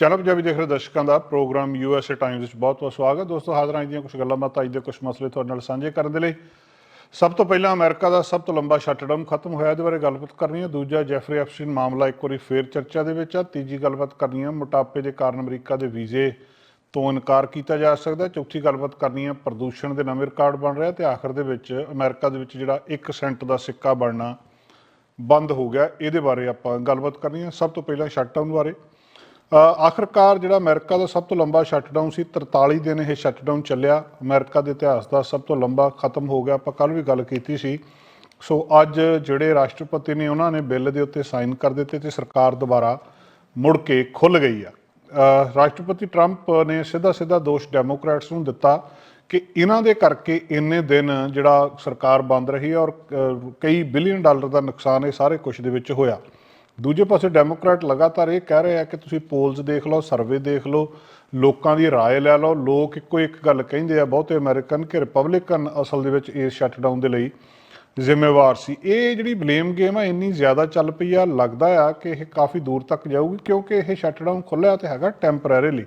Channel Punjabi ਦੇਖ ਰਹੇ ਦਰਸ਼ਕਾਂ ਦਾ ਪ੍ਰੋਗਰਾਮ ਯੂਐਸਏ ਟਾਈਮਜ਼ ਵਿੱਚ ਬਹੁਤ-ਬਹੁਤ ਸਵਾਗਤ ਦੋਸਤੋ, ਹਾਜ਼ਰ ਹਾਂ ਦੀਆਂ ਕੁਝ ਗੱਲਾਂ ਬਾਤਾਂ ਅੱਜ ਦੇ ਕੁਝ ਮਸਲੇ ਤੁਹਾਡੇ ਨਾਲ ਸਾਂਝੇ ਕਰਨ ਦੇ ਲਈ। ਸਭ ਤੋਂ ਪਹਿਲਾਂ ਅਮਰੀਕਾ ਦਾ ਸਭ ਤੋਂ ਲੰਬਾ ਸ਼ਟਡਾਊਨ ਖਤਮ ਹੋਇਆ, ਇਹਦੇ ਬਾਰੇ ਗੱਲਬਾਤ ਕਰਨੀ ਹੈ। ਦੂਜਾ, ਜੈਫਰੀ ਐਪਸਟੀਨ ਮਾਮਲਾ ਇੱਕ ਵਾਰੀ ਫੇਰ ਚਰਚਾ ਦੇ ਵਿੱਚ ਆ। ਤੀਜੀ ਗੱਲਬਾਤ ਕਰਨੀ ਹੈ, ਮੋਟਾਪੇ ਦੇ ਕਾਰਨ ਅਮਰੀਕਾ ਦੇ ਵੀਜ਼ੇ ਤੋਂ ਇਨਕਾਰ ਕੀਤਾ ਜਾ ਸਕਦਾ ਚੌਥੀ ਗੱਲਬਾਤ ਕਰਨੀ ਹੈ, ਪ੍ਰਦੂਸ਼ਣ ਦੇ ਨਵੇਂ ਰਿਕਾਰਡ ਬਣ ਰਿਹਾ ਤੇ ਆਖਰ ਦੇ ਵਿੱਚ ਅਮਰੀਕਾ ਦੇ ਵਿੱਚ ਜਿਹੜਾ 1 ਸੈਂਟ ਦਾ ਸਿੱਕਾ ਬਣਨਾ ਬੰਦ ਹੋ ਗਿਆ। ਇਹਦੇ ਬਾਰੇ ਆਪਾਂ ਗੱਲਬਾਤ ਕਰਨੀ ਹੈ। ਸਭ ਤੋਂ ਪਹਿਲਾਂ ਸ਼ਟਡਾਊਨ ਬਾਰੇ। ਆਖਰਕਾਰ ਜਿਹੜਾ ਅਮਰੀਕਾ ਦਾ ਸਭ ਤੋਂ ਲੰਬਾ ਸ਼ਟਡਾਊਨ ਸੀ 43 ਦਿਨ ਇਹ ਸ਼ਟਡਾਊਨ ਚੱਲਿਆ। ਅਮਰੀਕਾ ਦੇ ਇਤਿਹਾਸ ਦਾ ਸਭ ਤੋਂ ਲੰਬਾ ਖਤਮ ਹੋ ਗਿਆ। ਆਪਾਂ ਕੱਲ ਵੀ ਗੱਲ ਕੀਤੀ ਸੀ। ਸੋ ਅੱਜ ਜਿਹੜੇ ਰਾਸ਼ਟਰਪਤੀ ਨੇ, ਉਹਨਾਂ ਨੇ ਬਿੱਲ ਦੇ ਉੱਤੇ ਸਾਈਨ ਕਰ ਦਿੱਤੇ ਤੇ ਸਰਕਾਰ ਦੁਬਾਰਾ ਮੁੜ ਕੇ ਖੁੱਲ ਗਈ ਆ। ਰਾਸ਼ਟਰਪਤੀ ਟਰੰਪ ਨੇ ਸਿੱਧਾ ਸਿੱਧਾ ਦੋਸ਼ ਡੈਮੋਕ੍ਰੈਟਸ ਨੂੰ ਦਿੱਤਾ ਕਿ ਇਹਨਾਂ ਦੇ ਕਰਕੇ ਇੰਨੇ ਦਿਨ ਜਿਹੜਾ ਸਰਕਾਰ ਬੰਦ ਰਹੀ ਔਰ ਕਈ ਬਿਲੀਅਨ ਡਾਲਰ ਦਾ ਨੁਕਸਾਨ ਇਹ ਸਾਰੇ ਕੁਝ ਦੇ ਵਿੱਚ ਹੋਇਆ। ਦੂਜੇ ਪਾਸੇ ਡੈਮੋਕ੍ਰੈਟ ਲਗਾਤਾਰ ਇਹ ਕਹਿ ਰਹੇ ਆ ਕਿ ਤੁਸੀਂ ਪੋਲਸ ਦੇਖ ਲਓ ਸਰਵੇ ਦੇਖ ਲਓ ਲੋਕਾਂ ਦੀ رائے ਲੈ ਲਓ ਲੋਕ ਇੱਕੋ ਇੱਕ ਗੱਲ ਕਹਿੰਦੇ ਆ ਬਹੁਤੇ ਅਮਰੀਕਨ ਕਿ ਰਿਪਬਲਿਕਨ ਅਸਲ ਦੇ ਵਿੱਚ ਇਸ ਸ਼ਟਡਾਊਨ ਦੇ ਲਈ ਜ਼ਿੰਮੇਵਾਰ ਸੀ ਇਹ ਜਿਹੜੀ ਬਲੇਮ ਗੇਮ ਆ ਇੰਨੀ ਜ਼ਿਆਦਾ ਚੱਲ ਪਈ ਆ ਲੱਗਦਾ ਆ ਕਿ ਇਹ ਕਾਫੀ ਦੂਰ ਤੱਕ ਜਾਊਗੀ ਕਿਉਂਕਿ ਇਹ ਸ਼ਟਡਾਊਨ ਖੁੱਲਿਆ ਤੇ ਹੈਗਾ ਟੈਂਪਰੇਰੀਲੀ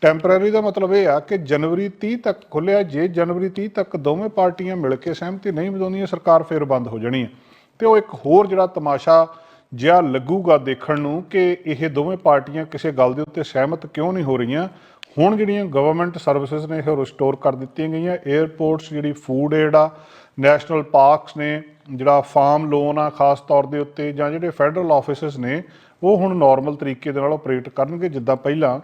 ਟੈਂਪਰੇਰੀ ਦਾ ਮਤਲਬ ਇਹ ਆ ਕਿ ਜਨਵਰੀ 30 ਤੱਕ ਖੁੱਲਿਆ ਜੇ ਜਨਵਰੀ 30 ਤੱਕ ਦੋਵੇਂ ਪਾਰਟੀਆਂ ਮਿਲ ਕੇ ਸਹਿਮਤੀ ਨਹੀਂ ਬਣਾਉਂਦੀਆਂ ਸਰਕਾਰ ਫੇਰ ਬੰਦ ਹੋ ਜਾਣੀ ਹੈ ਤੇ ਉਹ ਇੱਕ ਹੋਰ ਜਿਹੜਾ ਤਮਾਸ਼ਾ ਜਿਹਾ ਲੱਗੂਗਾ ਦੇਖਣ ਨੂੰ ਕਿ ਇਹ ਦੋਵੇਂ ਪਾਰਟੀਆਂ ਕਿਸੇ ਗੱਲ ਦੇ ਉੱਤੇ ਸਹਿਮਤ ਕਿਉਂ ਨਹੀਂ ਹੋ ਰਹੀਆਂ। ਹੁਣ ਜਿਹੜੀਆਂ ਗਵਰਨਮੈਂਟ ਸਰਵਿਸਿਜ਼ ਨੇ ਇਹ ਰਿਸਟੋਰ ਕਰ ਦਿੱਤੀਆਂ ਗਈਆਂ। 에ਅਰਪੋਰਟਸ ਜਿਹੜੀ ਫੂਡ ਏਡ ਆ ਨੈਸ਼ਨਲ ਪਾਰਕਸ ਨੇ, ਜਿਹੜਾ ਫਾਰਮ ਲੋਨ ਆ ਖਾਸ ਤੌਰ ਦੇ ਉੱਤੇ ਜਾਂ ਜਿਹੜੇ ਫੈਡਰਲ ਆਫਿਸਸ ਨੇ, ਉਹ ਹੁਣ ਨਾਰਮਲ ਤਰੀਕੇ ਦੇ ਨਾਲ ਆਪਰੇਟ ਕਰਨਗੇ ਜਿੱਦਾਂ ਪਹਿਲਾਂ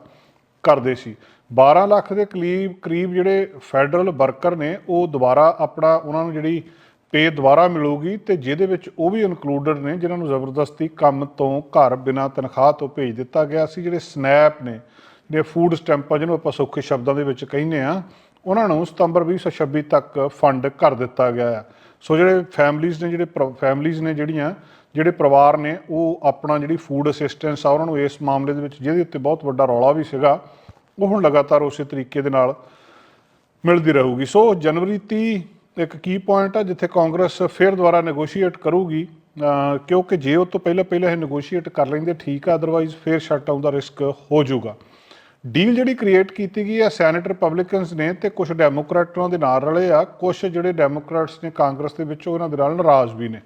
ਕਰਦੇ ਸੀ। 12 ਲੱਖ ਦੇ ਕਰੀਬ ਕਰੀਬ ਜਿਹੜੇ ਫੈਡਰਲ ਵਰਕਰ ਨੇ, ਉਹ ਦੁਬਾਰਾ ਆਪਣਾ ਉਹਨਾਂ ਨੂੰ ਜਿਹੜੀ ਪੇ ਦੁਬਾਰਾ ਮਿਲੂਗੀ ਤੇ ਜਿਹਦੇ ਵਿੱਚ ਉਹ ਵੀ ਇਨਕਲੂਡਡ ਨੇ, ਜਿਨ੍ਹਾਂ ਨੂੰ ਜ਼ਬਰਦਸਤੀ ਕੰਮ ਤੋਂ ਘਰ ਬਿਨਾਂ ਤਨਖਾਹ ਤੋਂ ਭੇਜ ਦਿੱਤਾ ਗਿਆ ਸੀ, ਜਿਹੜੇ ਸਨੈਪ ਨੇ, ਜਿਹੜੇ ਫੂਡ ਸਟੈਂਪਾਂ ਜਿਹਨੂੰ ਆਪਾਂ ਸੌਖੇ ਸ਼ਬਦਾਂ ਦੇ ਵਿੱਚ ਕਹਿੰਦੇ ਆ ਉਹਨਾਂ ਨੂੰ ਸਤੰਬਰ 2026 ਤੱਕ ਫੰਡ ਕਰ ਦਿੱਤਾ ਗਿਆ ਹੈ ਸੋ ਜਿਹੜੇ ਫੈਮਲੀਆਂ ਨੇ, ਜਿਹੜੇ ਫੈਮਲੀਆਂ ਨੇ ਜਿਹੜੀਆਂ, ਜਿਹੜੇ ਪਰਿਵਾਰ ਨੇ, ਉਹ ਆਪਣਾ ਜਿਹੜੀ ਫੂਡ ਅਸਿਸਟੈਂਸ ਆ, ਉਹਨਾਂ ਨੂੰ ਇਸ ਮਾਮਲੇ ਦੇ ਵਿੱਚ ਜਿਹਦੇ ਉੱਤੇ ਬਹੁਤ ਵੱਡਾ ਰੌਲਾ ਵੀ ਸੀਗਾ, ਉਹ ਹੁਣ ਲਗਾਤਾਰ ਉਸੇ ਤਰੀਕੇ ਦੇ ਨਾਲ ਮਿਲਦੀ ਰਹੂਗੀ। ਸੋ ਜਨਵਰੀ 30 ਇੱਕ ਕੀ ਪੁਆਇੰਟ ਆ ਜਿੱਥੇ ਕਾਂਗਰਸ ਫਿਰ ਦੁਬਾਰਾ ਨੈਗੋਸ਼ੀਏਟ ਕਰੂਗੀ ਕਿਉਂਕਿ ਜੇ ਉਹ ਤੋਂ ਪਹਿਲਾਂ ਪਹਿਲਾਂ ਇਹ ਨੈਗੋਸ਼ੀਏਟ ਕਰ ਲੈਂਦੇ, ਠੀਕ ਆ ਅਦਰਵਾਈਜ਼ ਫਿਰ ਸ਼ਟਡਾਊਨ ਦਾ ਰਿਸਕ ਹੋ ਜਾਊਗਾ। ਡੀਲ ਜਿਹੜੀ ਕ੍ਰੀਏਟ ਕੀਤੀ ਗਈ ਆ ਸੈਨੇਟ ਰਿਪਬਲਿਕਨਸ ਨੇ ਤੇ ਕੁਝ ਡੈਮੋਕ੍ਰੈਟ ਉਹਨਾਂ ਦੇ ਨਾਲ ਰਲੇ ਆ ਕੁਝ ਜਿਹੜੇ ਡੈਮੋਕ੍ਰੈਟਸ ਨੇ ਕਾਂਗਰਸ ਦੇ ਵਿੱਚ, ਉਹਨਾਂ ਦੇ ਨਾਲ ਨਾਰਾਜ਼ ਵੀ ਨੇ।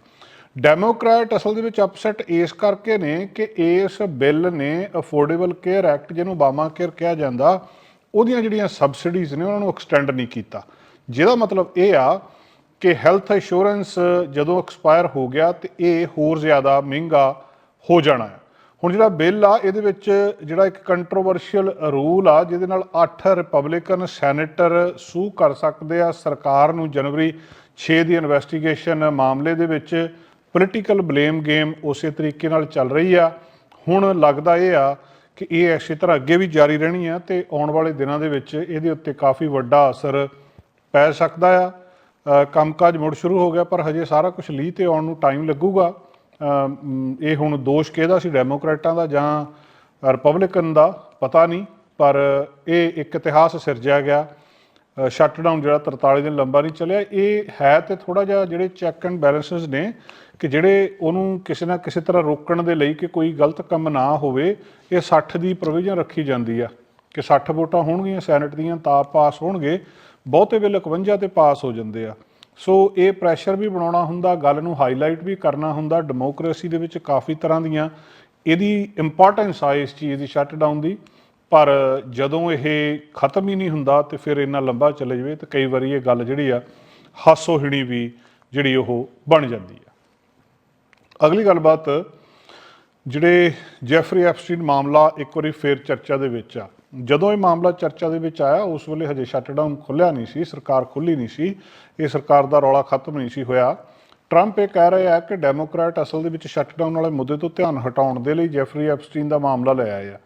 ਡੈਮੋਕ੍ਰੈਟ ਅਸਲ ਦੇ ਵਿੱਚ ਅਪਸੈਟ ਇਸ ਕਰਕੇ ਨੇ ਕਿ ਇਸ ਬਿੱਲ ਨੇ ਅਫੋਰਡੇਬਲ ਕੇਅਰ ਐਕਟ ਜਿਹਨੂੰ ਬਾਮਾ ਕੇਅਰ ਕਿਹਾ ਜਾਂਦਾ, ਉਹਦੀਆਂ ਜਿਹੜੀਆਂ ਸਬਸਿਡੀਜ਼ ਨੇ, ਉਹਨਾਂ ਨੂੰ ਐਕਸਟੈਂਡ ਨਹੀਂ ਕੀਤਾ। ਜਿਹਦਾ ਮਤਲਬ ਇਹ ਆ ਕਿ ਹੈਲਥ ਇੰਸ਼ੋਰੈਂਸ ਜਦੋਂ ਐਕਸਪਾਇਰ ਹੋ ਗਿਆ ਤੇ ਇਹ ਹੋਰ ਜ਼ਿਆਦਾ ਮਹਿੰਗਾ ਹੋ ਜਾਣਾ ਹੈ। ਹੁਣ ਜਿਹੜਾ ਬਿੱਲ ਆ, ਇਹਦੇ ਵਿੱਚ ਜਿਹੜਾ ਇੱਕ ਕੰਟਰੋਵਰਸ਼ੀਅਲ ਰੂਲ ਆ, ਜਿਹਦੇ ਨਾਲ 8 ਰਿਪਬਲਿਕਨ ਸੈਨੇਟਰ ਸੂ ਕਰ ਸਕਦੇ ਆ ਸਰਕਾਰ ਨੂੰ ਜਨਵਰੀ 6 ਦੀ ਇਨਵੈਸਟੀਗੇਸ਼ਨ ਮਾਮਲੇ ਦੇ ਵਿੱਚ। ਪੋਲੀਟੀਕਲ ਬਲੇਮ ਗੇਮ ਉਸੇ ਤਰੀਕੇ ਨਾਲ ਚੱਲ ਰਹੀ ਆ। ਹੁਣ ਲੱਗਦਾ ਇਹ ਆ ਕਿ ਇਹ ਇਸੇ ਤਰ੍ਹਾਂ ਅੱਗੇ ਵੀ ਜਾਰੀ ਰਹਿਣੀ ਆ ਤੇ ਆਉਣ ਵਾਲੇ ਦਿਨਾਂ ਦੇ ਵਿੱਚ ਇਹਦੇ ਉੱਤੇ ਕਾਫੀ ਵੱਡਾ ਅਸਰ ਪੈ ਸਕਦਾ ਆ। ਅ, ਕੰਮਕਾਜ ਮੁੜ ਸ਼ੁਰੂ ਹੋ ਗਿਆ ਪਰ ਹਜੇ ਸਾਰਾ ਕੁਝ ਲੀਹ ਤੇ ਆਉਣ ਨੂੰ ਟਾਈਮ ਲੱਗੂਗਾ। ਇਹ ਹੁਣ ਦੋਸ਼ ਕਿਹਦਾ ਸੀ ਡੈਮੋਕ੍ਰੈਟਾਂ ਦਾ ਜਾਂ ਰਿਪਬਲਿਕਨ ਦਾ ਪਤਾ ਨਹੀਂ। ਪਰ ਇਹ ਇੱਕ ਇਤਿਹਾਸ ਸਿਰਜਿਆ ਗਿਆ। ਸ਼ਟਡਾਊਨ ਜਿਹੜਾ 43 ਦਿਨ ਲੰਬਾ ਨਹੀਂ ਚੱਲਿਆ। ਇਹ ਹੈ ਤੇ ਥੋੜਾ ਜਿਹਾ ਜਿਹੜੇ ਚੈੱਕ ਐਂਡ ਬੈਲੈਂਸਸ ਨੇ ਕਿ ਜਿਹੜੇ ਉਹਨੂੰ ਕਿਸੇ ਨਾ ਕਿਸੇ ਤਰ੍ਹਾਂ ਰੋਕਣ ਦੇ ਲਈ ਕਿ ਕੋਈ ਗਲਤ ਕੰਮ ਨਾ ਹੋਵੇ ਇਹ 60 ਦੀ ਪ੍ਰੋਵੀਜ਼ਨ ਰੱਖੀ ਜਾਂਦੀ ਆ। ਕਿ 60 ਵੋਟਾਂ ਹੋਣਗੀਆਂ ਸੈਨੇਟ ਦੀਆਂ ਤਾਂ ਪਾਸ ਹੋਣਗੇ। ਬਹੁਤੇ ਵੇਲੇ 51 ਤੇ ਪਾਸ ਹੋ ਜਾਂਦੇ ਆ। ਸੋ ਇਹ ਪ੍ਰੈਸ਼ਰ ਵੀ ਬਣਾਉਣਾ ਹੁੰਦਾ, ਗੱਲ ਨੂੰ ਹਾਈਲਾਈਟ ਵੀ ਕਰਨਾ ਹੁੰਦਾ ਡੈਮੋਕ੍ਰੇਸੀ ਦੇ ਵਿੱਚ ਕਾਫੀ ਤਰ੍ਹਾਂ ਦੀਆਂ ਇਹਦੀ ਇੰਪੋਰਟੈਂਸ ਆ ਇਸ ਚੀਜ਼ ਦੀ ਸ਼ਟਡਾਊਨ ਦੀ। ਪਰ ਜਦੋਂ ਇਹ ਖਤਮ ਹੀ ਨਹੀਂ ਹੁੰਦਾ ਤੇ ਫਿਰ ਇੰਨਾ ਲੰਬਾ ਚੱਲੇ ਜਾਵੇ ਤੇ ਕਈ ਵਾਰੀ ਇਹ ਗੱਲ ਜਿਹੜੀ ਆ, ਹਾਸੋਹੀਣੀ ਵੀ ਜਿਹੜੀ ਉਹ ਬਣ ਜਾਂਦੀ ਆ। ਅਗਲੀ ਗੱਲਬਾਤ, ਜਿਹੜੇ ਜੈਫਰੀ ਐਪਸਟੀਨ ਮਾਮਲਾ ਇੱਕ ਵਾਰੀ ਫੇਰ ਚਰਚਾ ਦੇ ਵਿੱਚ ਆ। ਜਦੋਂ ਇਹ ਮਾਮਲਾ ਚਰਚਾ ਦੇ ਵਿੱਚ ਆਇਆ, ਉਸ ਵੇਲੇ ਹਜੇ ਸ਼ਟਡਾਊਨ ਖੁੱਲਿਆ ਨਹੀਂ ਸੀ, ਸਰਕਾਰ ਖੁੱਲੀ ਨਹੀਂ ਸੀ, ਇਹ ਸਰਕਾਰ ਦਾ ਰੌਲਾ ਖਤਮ ਨਹੀਂ ਸੀ ਹੋਇਆ। ਟਰੰਪ ਇਹ ਕਹਿ ਰਹੇ ਆ ਕਿ ਡੈਮੋਕ੍ਰੈਟ ਅਸਲ ਦੇ ਵਿੱਚ ਸ਼ਟਡਾਊਨ ਵਾਲੇ ਮੁੱਦੇ ਤੋਂ ਧਿਆਨ ਹਟਾਉਣ ਦੇ ਲਈ ਜੈਫਰੀ ਐਪਸਟੀਨ ਦਾ ਮਾਮਲਾ ਲੈ ਆਏ ਆ।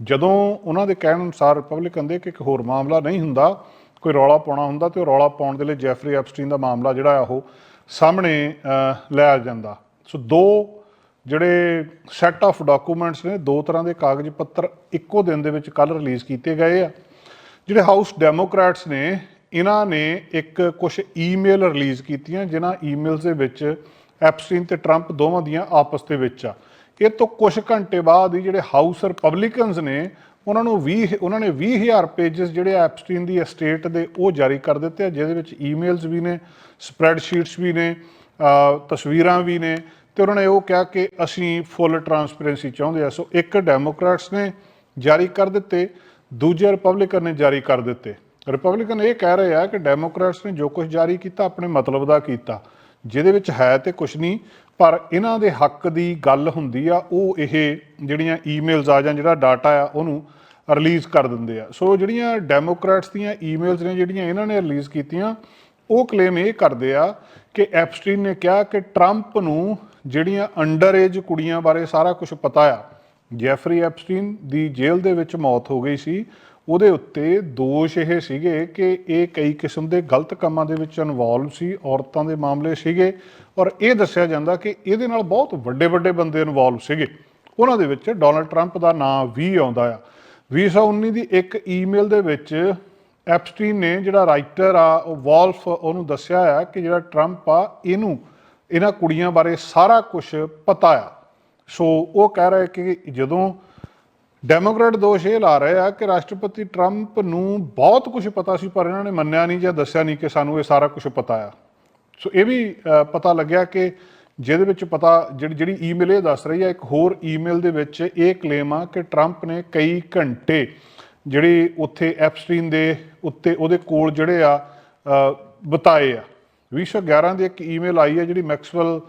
ਜਦੋਂ ਉਹਨਾਂ ਦੇ ਕਹਿਣ ਅਨੁਸਾਰ ਰਿਪਬਲਿਕਨ ਦੇ ਕਿ ਇੱਕ ਹੋਰ ਮਾਮਲਾ ਨਹੀਂ ਹੁੰਦਾ, ਕੋਈ ਰੌਲਾ ਪਾਉਣਾ ਹੁੰਦਾ ਤੇ ਉਹ ਰੌਲਾ ਪਾਉਣ ਦੇ ਲਈ ਜੈਫਰੀ ਐਪਸਟੀਨ ਦਾ ਮਾਮਲਾ ਜਿਹੜਾ ਆ ਉਹ ਸਾਹਮਣੇ ਲੈ ਆ ਜਾਂਦਾ। ਸੋ ਦੋ ਜਿਹੜੇ ਸੈੱਟ ਆਫ ਡਾਕੂਮੈਂਟਸ ਨੇ, ਦੋ ਤਰ੍ਹਾਂ ਦੇ ਕਾਗਜ਼ ਪੱਤਰ ਇੱਕੋ ਦਿਨ ਦੇ ਵਿੱਚ ਕੱਲ ਰਿਲੀਜ਼ ਕੀਤੇ ਗਏ ਆ। ਜਿਹੜੇ ਹਾਊਸ ਡੈਮੋਕ੍ਰੈਟਸ ਨੇ, ਇਹਨਾਂ ਨੇ ਇੱਕ ਕੁਝ ਈਮੇਲ ਰਿਲੀਜ਼ ਕੀਤੀਆਂ, ਜਿਨ੍ਹਾਂ ਈਮੇਲਸ ਦੇ ਵਿੱਚ ਐਪਸਟੀਨ ਤੇ ਟਰੰਪ ਦੋਵਾਂ ਦੀਆਂ ਆਪਸ ਦੇ ਵਿੱਚ ਆ। ਇਹ ਤੋਂ ਕੁਝ ਘੰਟੇ ਬਾਅਦ ਹੀ ਜਿਹੜੇ ਹਾਊਸ ਰਿਪਬਲਿਕਨਸ ਨੇ, ਉਹਨਾਂ ਨੂੰ 20 ਉਹਨਾਂ ਨੇ 20000 ਪੇजेस ਜਿਹੜੇ ਐਪਸਟੀਨ ਦੀ ਐਸਟੇਟ ਦੇ ਉਹ ਜਾਰੀ ਕਰ ਦਿੱਤੇ ਆ, ਜਿਹਦੇ ਵਿੱਚ ਈਮੇਲਸ ਵੀ ਨੇ ਸਪਰੈਡਸ਼ੀਟਸ ਵੀ ਨੇ ਤਸਵੀਰਾਂ ਵੀ ਨੇ। ਤੇ ਉਹਨਾਂ ਨੇ ਉਹ ਕਿਹਾ ਕਿ ਅਸੀਂ ਫੁੱਲ ਟਰਾਂਸਪੇਰੈਂਸੀ ਚਾਹੁੰਦੇ ਆ। ਸੋ ਇੱਕ ਡੈਮੋਕ੍ਰੈਟਸ ਨੇ ਜਾਰੀ ਕਰ ਦਿੱਤੇ, ਦੂਜੇ ਰਿਪਬਲਿਕਨ ਨੇ ਜਾਰੀ ਕਰ ਦਿੱਤੇ। ਰਿਪਬਲਿਕਨ ਇਹ ਕਹਿ ਰਹੇ ਆ ਕਿ ਡੈਮੋਕ੍ਰੈਟਸ ਨੇ ਜੋ ਕੁਝ ਜਾਰੀ ਕੀਤਾ, ਆਪਣੇ ਮਤਲਬ ਦਾ ਕੀਤਾ। ਜਿਹਦੇ ਵਿੱਚ ਹੈ ਤੇ ਕੁਝ ਨਹੀਂ, ਪਰ ਇਹਨਾਂ ਦੇ ਹੱਕ ਦੀ ਗੱਲ ਹੁੰਦੀ ਆ, ਉਹ ਇਹ ਜਿਹੜੀਆਂ ਈਮੇਲਸ ਆ ਜਾਂ ਜਿਹੜਾ ਡਾਟਾ ਆ, ਉਹਨੂੰ ਰਿਲੀਜ਼ ਕਰ ਦਿੰਦੇ ਆ। ਸੋ ਜਿਹੜੀਆਂ ਡੈਮੋਕ੍ਰੈਟਸ ਦੀਆਂ ਈਮੇਲਸ ਨੇ, ਜਿਹੜੀਆਂ ਇਹਨਾਂ ਨੇ ਰਿਲੀਜ਼ ਕੀਤੀਆਂ, ਉਹ ਕਲੇਮ ਇਹ ਕਰਦੇ ਆ ਕਿ ਐਪਸਟੀਨ ਨੇ ਕਿਹਾ ਕਿ ਟਰੰਪ ਨੂੰ ਜਿਹੜੀਆਂ ਅੰਡਰ ਏਜ ਕੁੜੀਆਂ ਬਾਰੇ ਸਾਰਾ ਕੁਝ ਪਤਾ ਆ ਜੈਫਰੀ ਐਪਸਟੀਨ ਦੀ ਜੇਲ੍ਹ ਦੇ ਵਿੱਚ ਮੌਤ ਹੋ ਗਈ ਸੀ, ਉਹਦੇ ਉੱਤੇ ਦੋਸ਼ ਇਹ ਸੀਗੇ ਕਿ ਇਹ ਕਈ ਕਿਸਮ ਦੇ ਗਲਤ ਕੰਮਾਂ ਦੇ ਵਿੱਚ ਇਨਵੋਲਵ ਸੀ, ਔਰਤਾਂ ਦੇ ਮਾਮਲੇ ਸੀਗੇ, ਔਰ ਇਹ ਦੱਸਿਆ ਜਾਂਦਾ ਕਿ ਇਹਦੇ ਨਾਲ ਬਹੁਤ ਵੱਡੇ ਵੱਡੇ ਬੰਦੇ ਇਨਵੋਲਵ ਸੀਗੇ। ਉਹਨਾਂ ਦੇ ਵਿੱਚ ਡੋਨਲਡ ਟਰੰਪ ਦਾ ਨਾਮ ਵੀ ਆਉਂਦਾ ਆ। 2019 ਦੀ ਇੱਕ ਈਮੇਲ ਦੇ ਵਿੱਚ ਐਪਸਟੀਨ ਨੇ ਜਿਹੜਾ ਰਾਈਟਰ ਆ, ਉਹ ਵਾਲਫ ਉਹਨੂੰ ਦੱਸਿਆ ਆ ਕਿ ਜਿਹੜਾ ਟਰੰਪ ਆ, ਇਹਨੂੰ ਇਹਨਾਂ ਕੁੜੀਆਂ ਬਾਰੇ ਸਾਰਾ ਕੁਝ ਪਤਾ ਆ। ਸੋ ਉਹ ਕਹਿ ਰਿਹਾ ਕਿ ਜਦੋਂ ਡੈਮੋਕ੍ਰੇਟ ਦੋਸ਼ ਇਹ ਲਾ ਰਹੇ ਆ ਕਿ ਰਾਸ਼ਟਰਪਤੀ ਟਰੰਪ ਨੂੰ ਬਹੁਤ ਕੁਝ ਪਤਾ ਸੀ ਪਰ ਇਹਨਾਂ ਨੇ ਮੰਨਿਆ ਨਹੀਂ ਜਾਂ ਦੱਸਿਆ ਨਹੀਂ ਕਿ ਸਾਨੂੰ ਇਹ ਸਾਰਾ ਕੁਝ ਪਤਾ ਆ। ਸੋ ਇਹ ਵੀ ਪਤਾ ਲੱਗਿਆ ਕਿ ਜਿਹਦੇ ਵਿੱਚ ਪਤਾ ਜਿਹੜੀ ਜਿਹੜੀ ਈਮੇਲ ਇਹ ਦੱਸ ਰਹੀ ਹੈ ਇੱਕ ਹੋਰ ਈਮੇਲ ਦੇ ਵਿੱਚ ਇਹ ਕਲੇਮ ਆ ਕਿ ਟਰੰਪ ਨੇ ਕਈ ਘੰਟੇ ਜਿਹੜੇ ਉੱਥੇ ਐਪਸਟੀਨ ਦੇ ਉੱਤੇ ਉਹਦੇ ਕੋਲ ਜਿਹੜੇ ਆ ਅ, ਬਿਤਾਏ ਆ। 2011 ਦੀ ਇੱਕ ਈਮੇਲ ਆਈ ਹੈ ਜਿਹੜੀ ਮੈਕਸਵੈਲ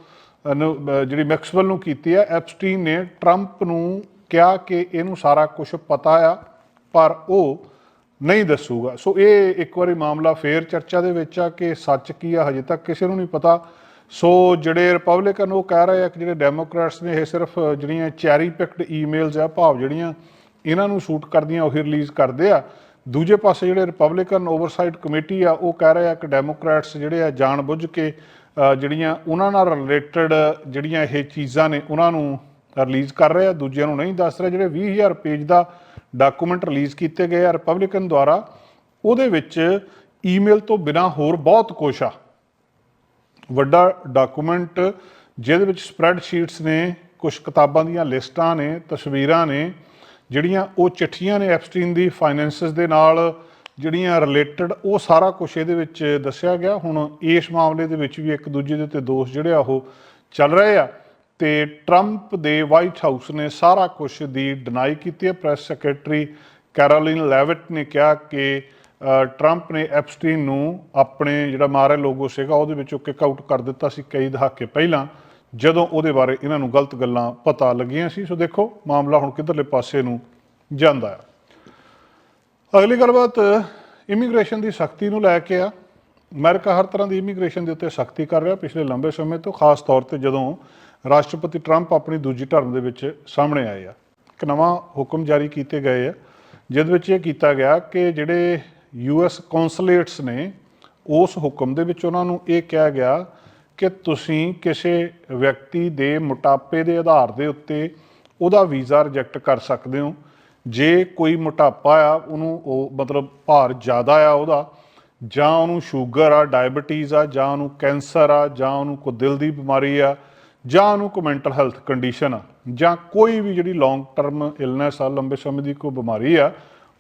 ਨੂੰ ਜਿਹੜੀ ਮੈਕਸਵੈਲ ਨੂੰ ਕੀਤੀ ਹੈ। ਐਪਸਟੀਨ ਨੇ ਟਰੰਪ ਨੂੰ ਕਿਹਾ ਕਿ ਇਹਨੂੰ ਸਾਰਾ ਕੁਝ ਪਤਾ ਆ, ਪਰ ਉਹ ਨਹੀਂ ਦੱਸੂਗਾ। ਸੋ ਇਹ ਇੱਕ ਵਾਰੀ ਮਾਮਲਾ ਫੇਰ ਚਰਚਾ ਦੇ ਵਿੱਚ ਆ ਕਿ ਸੱਚ ਕੀ ਆ, ਹਜੇ ਤੱਕ ਕਿਸੇ ਨੂੰ ਨਹੀਂ ਪਤਾ। ਸੋ ਜਿਹੜੇ ਰਿਪਬਲਿਕਨ ਉਹ ਕਹਿ ਰਹੇ ਆ ਕਿ ਜਿਹੜੇ ਡੈਮੋਕ੍ਰੈਟਸ ਨੇ, ਇਹ ਸਿਰਫ ਜਿਹੜੀਆਂ ਚੈਰੀ ਪਿਕਡ ਈਮੇਲਸ ਆ, ਭਾਵ ਜਿਹੜੀਆਂ ਇਹਨਾਂ ਨੂੰ ਸ਼ੂਟ ਕਰਦੀਆਂ, ਉਹ ਰਿਲੀਜ਼ ਕਰਦੇ ਆ। ਦੂਜੇ ਪਾਸੇ ਜਿਹੜੇ ਰਿਪਬਲਿਕਨ ਓਵਰਸਾਈਟ ਕਮੇਟੀ ਆ, ਉਹ ਕਹਿ ਰਹੇ ਆ ਕਿ ਡੈਮੋਕ੍ਰੈਟਸ ਜਿਹੜੇ ਆ ਜਾਣਬੁੱਝ ਕੇ ਜਿਹੜੀਆਂ ਉਹਨਾਂ ਨਾਲ ਰਿਲੇਟਡ ਜਿਹੜੀਆਂ ਇਹ ਚੀਜ਼ਾਂ ਨੇ, ਉਹਨਾਂ ਨੂੰ ਰਿਲੀਜ਼ ਕਰ ਰਹੇ ਆ। ਦੂਜਿਆਂ ਨੂੰ ਨਹੀਂ ਦੱਸ ਰਹੇ। ਜਿਹੜੇ 20000 ਪੇਜ ਦਾ ਡਾਕੂਮੈਂਟ ਰਿਲੀਜ਼ ਕੀਤੇ ਗਏ ਆ ਰਿਪਬਲਿਕਨ ਦੁਆਰਾ, ਉਹਦੇ ਵਿੱਚ ਈਮੇਲ ਤੋਂ ਬਿਨਾ ਹੋਰ ਬਹੁਤ ਕੁਛ ਆ। ਵੱਡਾ ਡਾਕੂਮੈਂਟ ਜਿਹਦੇ ਵਿੱਚ ਸਪਰੈਡਸ਼ੀਟਸ ਨੇ ਕੁਝ ਕਿਤਾਬਾਂ ਦੀਆਂ ਲਿਸਟਾਂ ਨੇ, ਤਸਵੀਰਾਂ ਨੇ ਜਿਹੜੀਆਂ ਉਹ ਚਿੱਠੀਆਂ ਨੇ ਐਪਸਟੀਨ ਦੀ ਫਾਈਨੈਂਸਸ ਦੇ ਨਾਲ ਜਿਹੜੀਆਂ ਰਿਲੇਟਡ ਉਹ ਸਾਰਾ ਕੁਝ ਇਹਦੇ ਵਿੱਚ ਦੱਸਿਆ ਗਿਆ। ਹੁਣ ਇਸ ਮਾਮਲੇ ਦੇ ਵਿੱਚ ਵੀ ਇੱਕ ਦੂਜੇ ਦੇ ਉੱਤੇ ਦੋਸ਼ ਜਿਹੜੇ ਆ ਉਹ ਚੱਲ ਰਹੇ ਆ। ਤੇ ਟਰੰਪ ਦੇ ਵਾਈਟ ਹਾਊਸ ਨੇ ਸਾਰਾ ਕੁਝ ਦੀ ਡਿਨਾਈ ਕੀਤੀ ਹੈ। ਪ੍ਰੈਸ ਸੈਕਟਰੀ ਕੈਰੋਲਿਨ ਲੈਵਟ ਨੇ ਕਿਹਾ ਕਿ ਟਰੰਪ ਨੇ ਐਪਸਟੀਨ ਨੂੰ ਆਪਣੇ ਜਿਹੜਾ ਮਾਰੇ ਲੋਗੋ ਸੀਗਾ, ਉਹਦੇ ਵਿੱਚੋਂ ਕਿਕ ਆਊਟ ਕਰ ਦਿੱਤਾ ਸੀ ਕਈ ਦਹਾਕੇ ਪਹਿਲਾਂ। ਜਦੋਂ ਉਹਦੇ ਬਾਰੇ ਇਹਨਾਂ ਨੂੰ ਗਲਤ ਗੱਲਾਂ ਪਤਾ ਲੱਗੀਆਂ ਸੀ, ਸੋ ਦੇਖੋ ਮਾਮਲਾ ਹੁਣ ਕਿੱਧਰਲੇ ਪਾਸੇ ਨੂੰ ਜਾਂਦਾ ਹੈ ਅਗਲੀ ਗੱਲਬਾਤ, ਇਮੀਗ੍ਰੇਸ਼ਨ ਦੀ ਸਖਤੀ ਨੂੰ ਲੈ ਕੇ ਆ। ਅਮਰੀਕਾ ਹਰ ਤਰ੍ਹਾਂ ਦੀ ਇਮੀਗ੍ਰੇਸ਼ਨ ਦੇ ਉੱਤੇ ਸਖਤੀ ਕਰ ਰਿਹਾ ਪਿਛਲੇ ਲੰਬੇ ਸਮੇਂ ਤੋਂ, ਖਾਸ ਤੌਰ ਤੇ ਜਦੋਂ ਰਾਸ਼ਟਰਪਤੀ ਟਰੰਪ ਆਪਣੀ ਦੂਜੀ ਟਰਮ ਦੇ ਵਿੱਚ ਸਾਹਮਣੇ ਆਏ ਆ। ਇੱਕ ਨਵਾਂ ਹੁਕਮ ਜਾਰੀ ਕੀਤੇ ਗਏ ਆ, ਜਿਹਦੇ ਵਿੱਚ ਇਹ ਕੀਤਾ ਗਿਆ ਕਿ ਜਿਹੜੇ ਯੂਐਸ ਕੌਂਸੂਲੇਟਸ ਨੇ, ਉਸ ਹੁਕਮ ਦੇ ਵਿੱਚ ਉਹਨਾਂ ਨੂੰ ਇਹ ਕਿਹਾ ਗਿਆ ਕਿ ਤੁਸੀਂ ਕਿਸੇ ਵਿਅਕਤੀ ਦੇ ਮੋਟਾਪੇ ਦੇ ਆਧਾਰ ਦੇ ਉੱਤੇ ਉਹਦਾ ਵੀਜ਼ਾ ਰਿਜੈਕਟ ਕਰ ਸਕਦੇ ਹੋ। ਜੇ ਕੋਈ ਮੋਟਾਪਾ ਆ, ਉਹਨੂੰ ਉਹ ਮਤਲਬ ਭਾਰ ਜ਼ਿਆਦਾ ਆ ਉਹਦਾ, ਜਾਂ ਉਹਨੂੰ ਸ਼ੂਗਰ ਆ ਡਾਇਬੀਟੀਜ਼ ਆ, ਜਾਂ ਉਹਨੂੰ ਕੈਂਸਰ ਆ, ਜਾਂ ਉਹਨੂੰ ਕੋਈ ਦਿਲ ਦੀ ਬਿਮਾਰੀ ਆ, ਜਾਂ ਉਹਨੂੰ ਕੋਈ ਮੈਂਟਲ ਹੈਲਥ ਕੰਡੀਸ਼ਨ ਆ, ਜਾਂ ਕੋਈ ਵੀ ਜਿਹੜੀ ਲੌਂਗ ਟਰਮ ਇਲਨੈਸ ਆ, ਲੰਬੇ ਸਮੇਂ ਦੀ ਕੋਈ ਬਿਮਾਰੀ ਆ,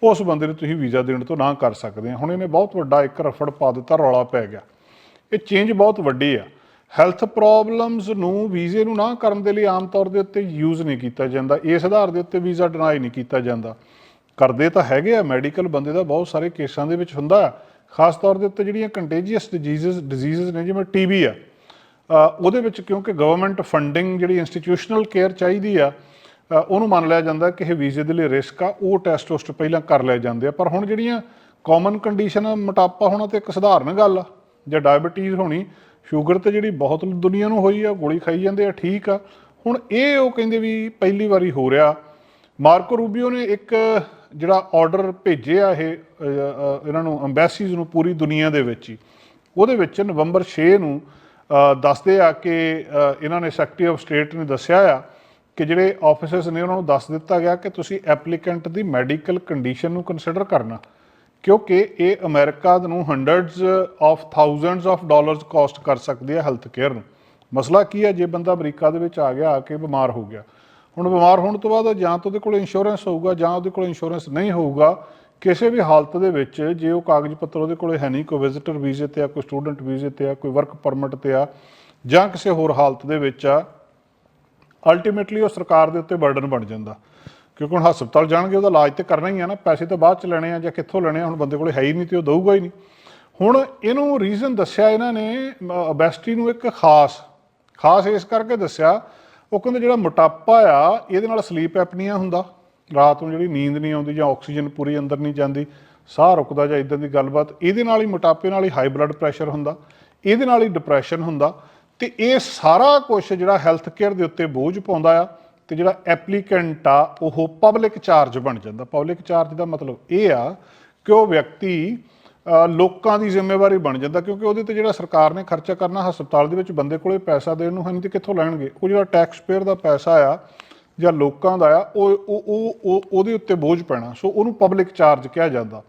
ਉਸ ਬੰਦੇ ਨੂੰ ਤੁਸੀਂ ਵੀਜ਼ਾ ਦੇਣ ਤੋਂ ਨਾ ਕਰ ਸਕਦੇ ਹੁਣ ਇਹਨੇ ਬਹੁਤ ਵੱਡਾ ਇੱਕ ਰਫੜ ਪਾ ਦਿੱਤਾ, ਰੌਲਾ ਪੈ ਗਿਆ। ਇਹ ਚੇਂਜ ਬਹੁਤ ਵੱਡੀ ਆ। ਹੈਲਥ ਪ੍ਰੋਬਲਮਸ ਨੂੰ ਵੀਜ਼ੇ ਨੂੰ ਨਾ ਕਰਨ ਦੇ ਲਈ ਆਮ ਤੌਰ ਦੇ ਉੱਤੇ ਯੂਜ਼ ਨਹੀਂ ਕੀਤਾ ਜਾਂਦਾ। ਇਸ ਆਧਾਰ ਦੇ ਉੱਤੇ ਵੀਜ਼ਾ ਡਿਨਾਈ ਨਹੀਂ ਕੀਤਾ ਜਾਂਦਾ। ਕਰਦੇ ਤਾਂ ਹੈਗੇ ਆ ਮੈਡੀਕਲ ਬੰਦੇ ਦਾ ਬਹੁਤ ਸਾਰੇ ਕੇਸਾਂ ਦੇ ਵਿੱਚ ਹੁੰਦਾ ਖਾਸ ਤੌਰ ਦੇ ਉੱਤੇ ਜਿਹੜੀਆਂ ਕੰਟੇਜੀਅਸ ਡਿਜ਼ੀਜ਼ਸ ਡਿਜ਼ੀਜ਼ਸ ਨੇ ਜਿਵੇਂ ਟੀਬੀ ਆ। ਉਹਦੇ ਵਿੱਚ ਕਿਉਂਕਿ ਗਵਰਨਮੈਂਟ ਫੰਡਿੰਗ ਜਿਹੜੀ ਇੰਸਟੀਟਿਊਸ਼ਨਲ ਕੇਅਰ ਚਾਹੀਦੀ ਆ ਉਹਨੂੰ ਮੰਨ ਲਿਆ ਜਾਂਦਾ ਕਿ ਇਹ ਵੀਜ਼ੇ ਦੇ ਲਈ ਰਿਸਕ ਆ, ਉਹ ਟੈਸਟ ਉਸਟ ਪਹਿਲਾਂ ਕਰ ਲਏ ਜਾਂਦੇ ਆ। ਪਰ ਹੁਣ ਜਿਹੜੀਆਂ ਕਾਮਨ ਕੰਡੀਸ਼ਨ ਮੋਟਾਪਾ ਹੋਣਾ ਤੇ ਇੱਕ ਸਧਾਰਨ ਗੱਲ ਆ। ਜਾਂ ਡਾਇਬੀਟੀਜ਼ ਹੋਣੀ ਸ਼ੂਗਰ ਤੇ ਜਿਹੜੀ ਬਹੁਤ ਦੁਨੀਆ ਨੂੰ ਹੋਈ ਆ ਗੋਲੀ ਖਾਈ ਜਾਂਦੇ ਆ, ਠੀਕ ਆ। ਹੁਣ ਇਹ ਉਹ ਕਹਿੰਦੇ ਵੀ ਪਹਿਲੀ ਵਾਰੀ ਹੋ ਰਿਹਾ। ਮਾਰਕੋ ਰੂਬੀਓ ਨੇ ਇੱਕ ਜਿਹੜਾ ਆਰਡਰ ਭੇਜਿਆ ਇਹ ਇਹਨਾਂ ਨੂੰ ਐਮਬੈਸੀਜ਼ ਨੂੰ ਪੂਰੀ ਦੁਨੀਆ ਦੇ ਵਿੱਚ ਹੀ। ਉਹਦੇ ਵਿੱਚ ਨਵੰਬਰ 6 ਨੂੰ ਦੱਸਦੇ ਆ ਕਿ ਇਹਨਾਂ ਨੇ ਸੈਕਟਰੀ ਆਫ ਸਟੇਟ ਨੇ ਦੱਸਿਆ ਆ ਕਿ ਜਿਹੜੇ ਆਫਿਸਰਸ ਨੇ ਉਹਨਾਂ ਨੂੰ ਦੱਸ ਦਿੱਤਾ ਗਿਆ ਕਿ ਤੁਸੀਂ ਐਪਲੀਕੈਂਟ ਦੀ ਮੈਡੀਕਲ ਕੰਡੀਸ਼ਨ ਨੂੰ ਕੰਸੀਡਰ ਕਰਨਾ। ਕਿਉਂਕਿ ਇਹ ਅਮਰੀਕਾ ਨੂੰ hundreds of thousands of dollars cost ਕਰ ਸਕਦੀ ਹੈ ਹੈਲਥ ਕੇਅਰ ਨੂੰ। ਮਸਲਾ ਕੀ ਹੈ? ਜੇ ਬੰਦਾ ਅਮਰੀਕਾ ਦੇ ਵਿੱਚ ਆ ਗਿਆ, ਆ ਕੇ ਬਿਮਾਰ ਹੋ ਗਿਆ। ਹੁਣ ਬਿਮਾਰ ਹੋਣ ਤੋਂ ਬਾਅਦ ਜਾਂ ਤਾਂ ਉਹਦੇ ਕੋਲ ਇੰਸ਼ੋਰੈਂਸ ਹੋਊਗਾ ਜਾਂ ਉਹਦੇ ਕੋਲ ਇੰਸ਼ੋਰੈਂਸ ਨਹੀਂ ਹੋਊਗਾ। ਕਿਸੇ ਵੀ ਹਾਲਤ ਦੇ ਵਿੱਚ ਜੇ ਉਹ ਕਾਗਜ਼ ਪੱਤਰ ਉਹਦੇ ਕੋਲੇ ਹੈ ਨਹੀਂ, ਕੋਈ ਵਿਜ਼ਿਟਰ ਵੀਜ਼ੇ ਤੇ ਆ, ਕੋਈ ਸਟੂਡੈਂਟ ਵੀਜ਼ੇ ਤੇ ਆ, ਕੋਈ ਵਰਕ ਪਰਮਿਟ ਤੇ ਆ, ਜਾਂ ਕਿਸੇ ਹੋਰ ਹਾਲਤ ਦੇ ਵਿੱਚ ਆ ਅਲਟੀਮੇਟਲੀ ਉਹ ਸਰਕਾਰ ਦੇ ਉੱਤੇ ਬਰਡਨ ਬਣ ਜਾਂਦਾ। ਕਿਉਂਕਿ ਹੁਣ ਹਸਪਤਾਲ ਜਾਣਗੇ, ਉਹਦਾ ਇਲਾਜ ਤੇ ਕਰਨਾ ਹੀ ਆ ਨਾ, ਪੈਸੇ ਤਾਂ ਬਾਅਦ ਚ ਲੈਣੇ ਆ ਜਾਂ ਕਿੱਥੋਂ ਲੈਣੇ ਆ, ਹੁਣ ਬੰਦੇ ਕੋਲੇ ਹੈ ਹੀ ਨਹੀਂ ਤੇ ਉਹ ਦਊਗਾ ਹੀ ਨਹੀਂ। ਹੁਣ ਇਹਨੂੰ ਰੀਜ਼ਨ ਦੱਸਿਆ ਇਹਨਾਂ ਨੇ ਅਬੈਸਟੀ ਨੂੰ ਇੱਕ ਖਾਸ ਖਾਸ ਇਸ ਕਰਕੇ ਦੱਸਿਆ, ਉਹ ਕਹਿੰਦੇ ਜਿਹੜਾ ਮੋਟਾਪਾ ਆ, ਇਹਦੇ ਨਾਲ ਸਲੀਪ ਐਪਨੀਆ ਹੁੰਦਾ। ਰਾਤ ਨੂੰ ਜਿਹੜੀ ਨੀਂਦ ਨਹੀਂ ਆਉਂਦੀ ਜਾਂ ਆਕਸੀਜਨ ਪੂਰੀ ਅੰਦਰ ਨਹੀਂ ਜਾਂਦੀ, ਸਾਹ ਰੁਕਦਾ ਜਾਂ ਇਦਾਂ ਦੀ ਗੱਲਬਾਤ, ਇਹਦੇ ਨਾਲ ਹੀ ਮੋਟਾਪੇ ਨਾਲ ਹੀ ਹਾਈ ਬਲੱਡ ਪ੍ਰੈਸ਼ਰ ਹੁੰਦਾ, ਇਹਦੇ ਨਾਲ ਹੀ ਡਿਪਰੈਸ਼ਨ ਹੁੰਦਾ। ਤੇ ਇਹ ਸਾਰਾ ਕੁਝ ਜਿਹੜਾ ਹੈਲਥ ਕੇਅਰ ਦੇ ਉੱਤੇ ਬੋਝ ਪਾਉਂਦਾ ਆ ਤੇ ਜਿਹੜਾ ਐਪਲੀਕੈਂਟ ਆ, ਉਹ ਪਬਲਿਕ ਚਾਰਜ ਬਣ ਜਾਂਦਾ। ਪਬਲਿਕ ਚਾਰਜ ਦਾ ਮਤਲਬ ਇਹ ਆ ਕਿ ਉਹ ਵਿਅਕਤੀ ਲੋਕਾਂ ਦੀ ਜ਼ਿੰਮੇਵਾਰੀ ਬਣ ਜਾਂਦਾ ਕਿਉਂਕਿ ਉਹਦੇ ਤੇ ਜਿਹੜਾ ਸਰਕਾਰ ਨੇ ਖਰਚਾ ਕਰਨਾ, ਹਸਪਤਾਲ ਦੇ ਵਿੱਚ ਬੰਦੇ ਕੋਲੇ ਪੈਸਾ ਦੇਣ ਨੂੰ ਹੈ ਨਹੀਂ ਤੇ ਕਿੱਥੋਂ ਲੈਣਗੇ? ਉਹ ਜਿਹੜਾ ਟੈਕਸ ਪੇਅਰ ਦਾ ਪੈਸਾ ਆ ਜਾਂ ਲੋਕਾਂ ਦਾ ਆ, ਉਹ ਉਹ, ਉਹ- ਉਹ, ਉਹਦੇ ਉੱਤੇ ਬੋਝ ਪੈਣਾ। ਸੋ ਉਹਨੂੰ ਪਬਲਿਕ ਚਾਰਜ ਕਿਹਾ ਜਾਂਦਾ।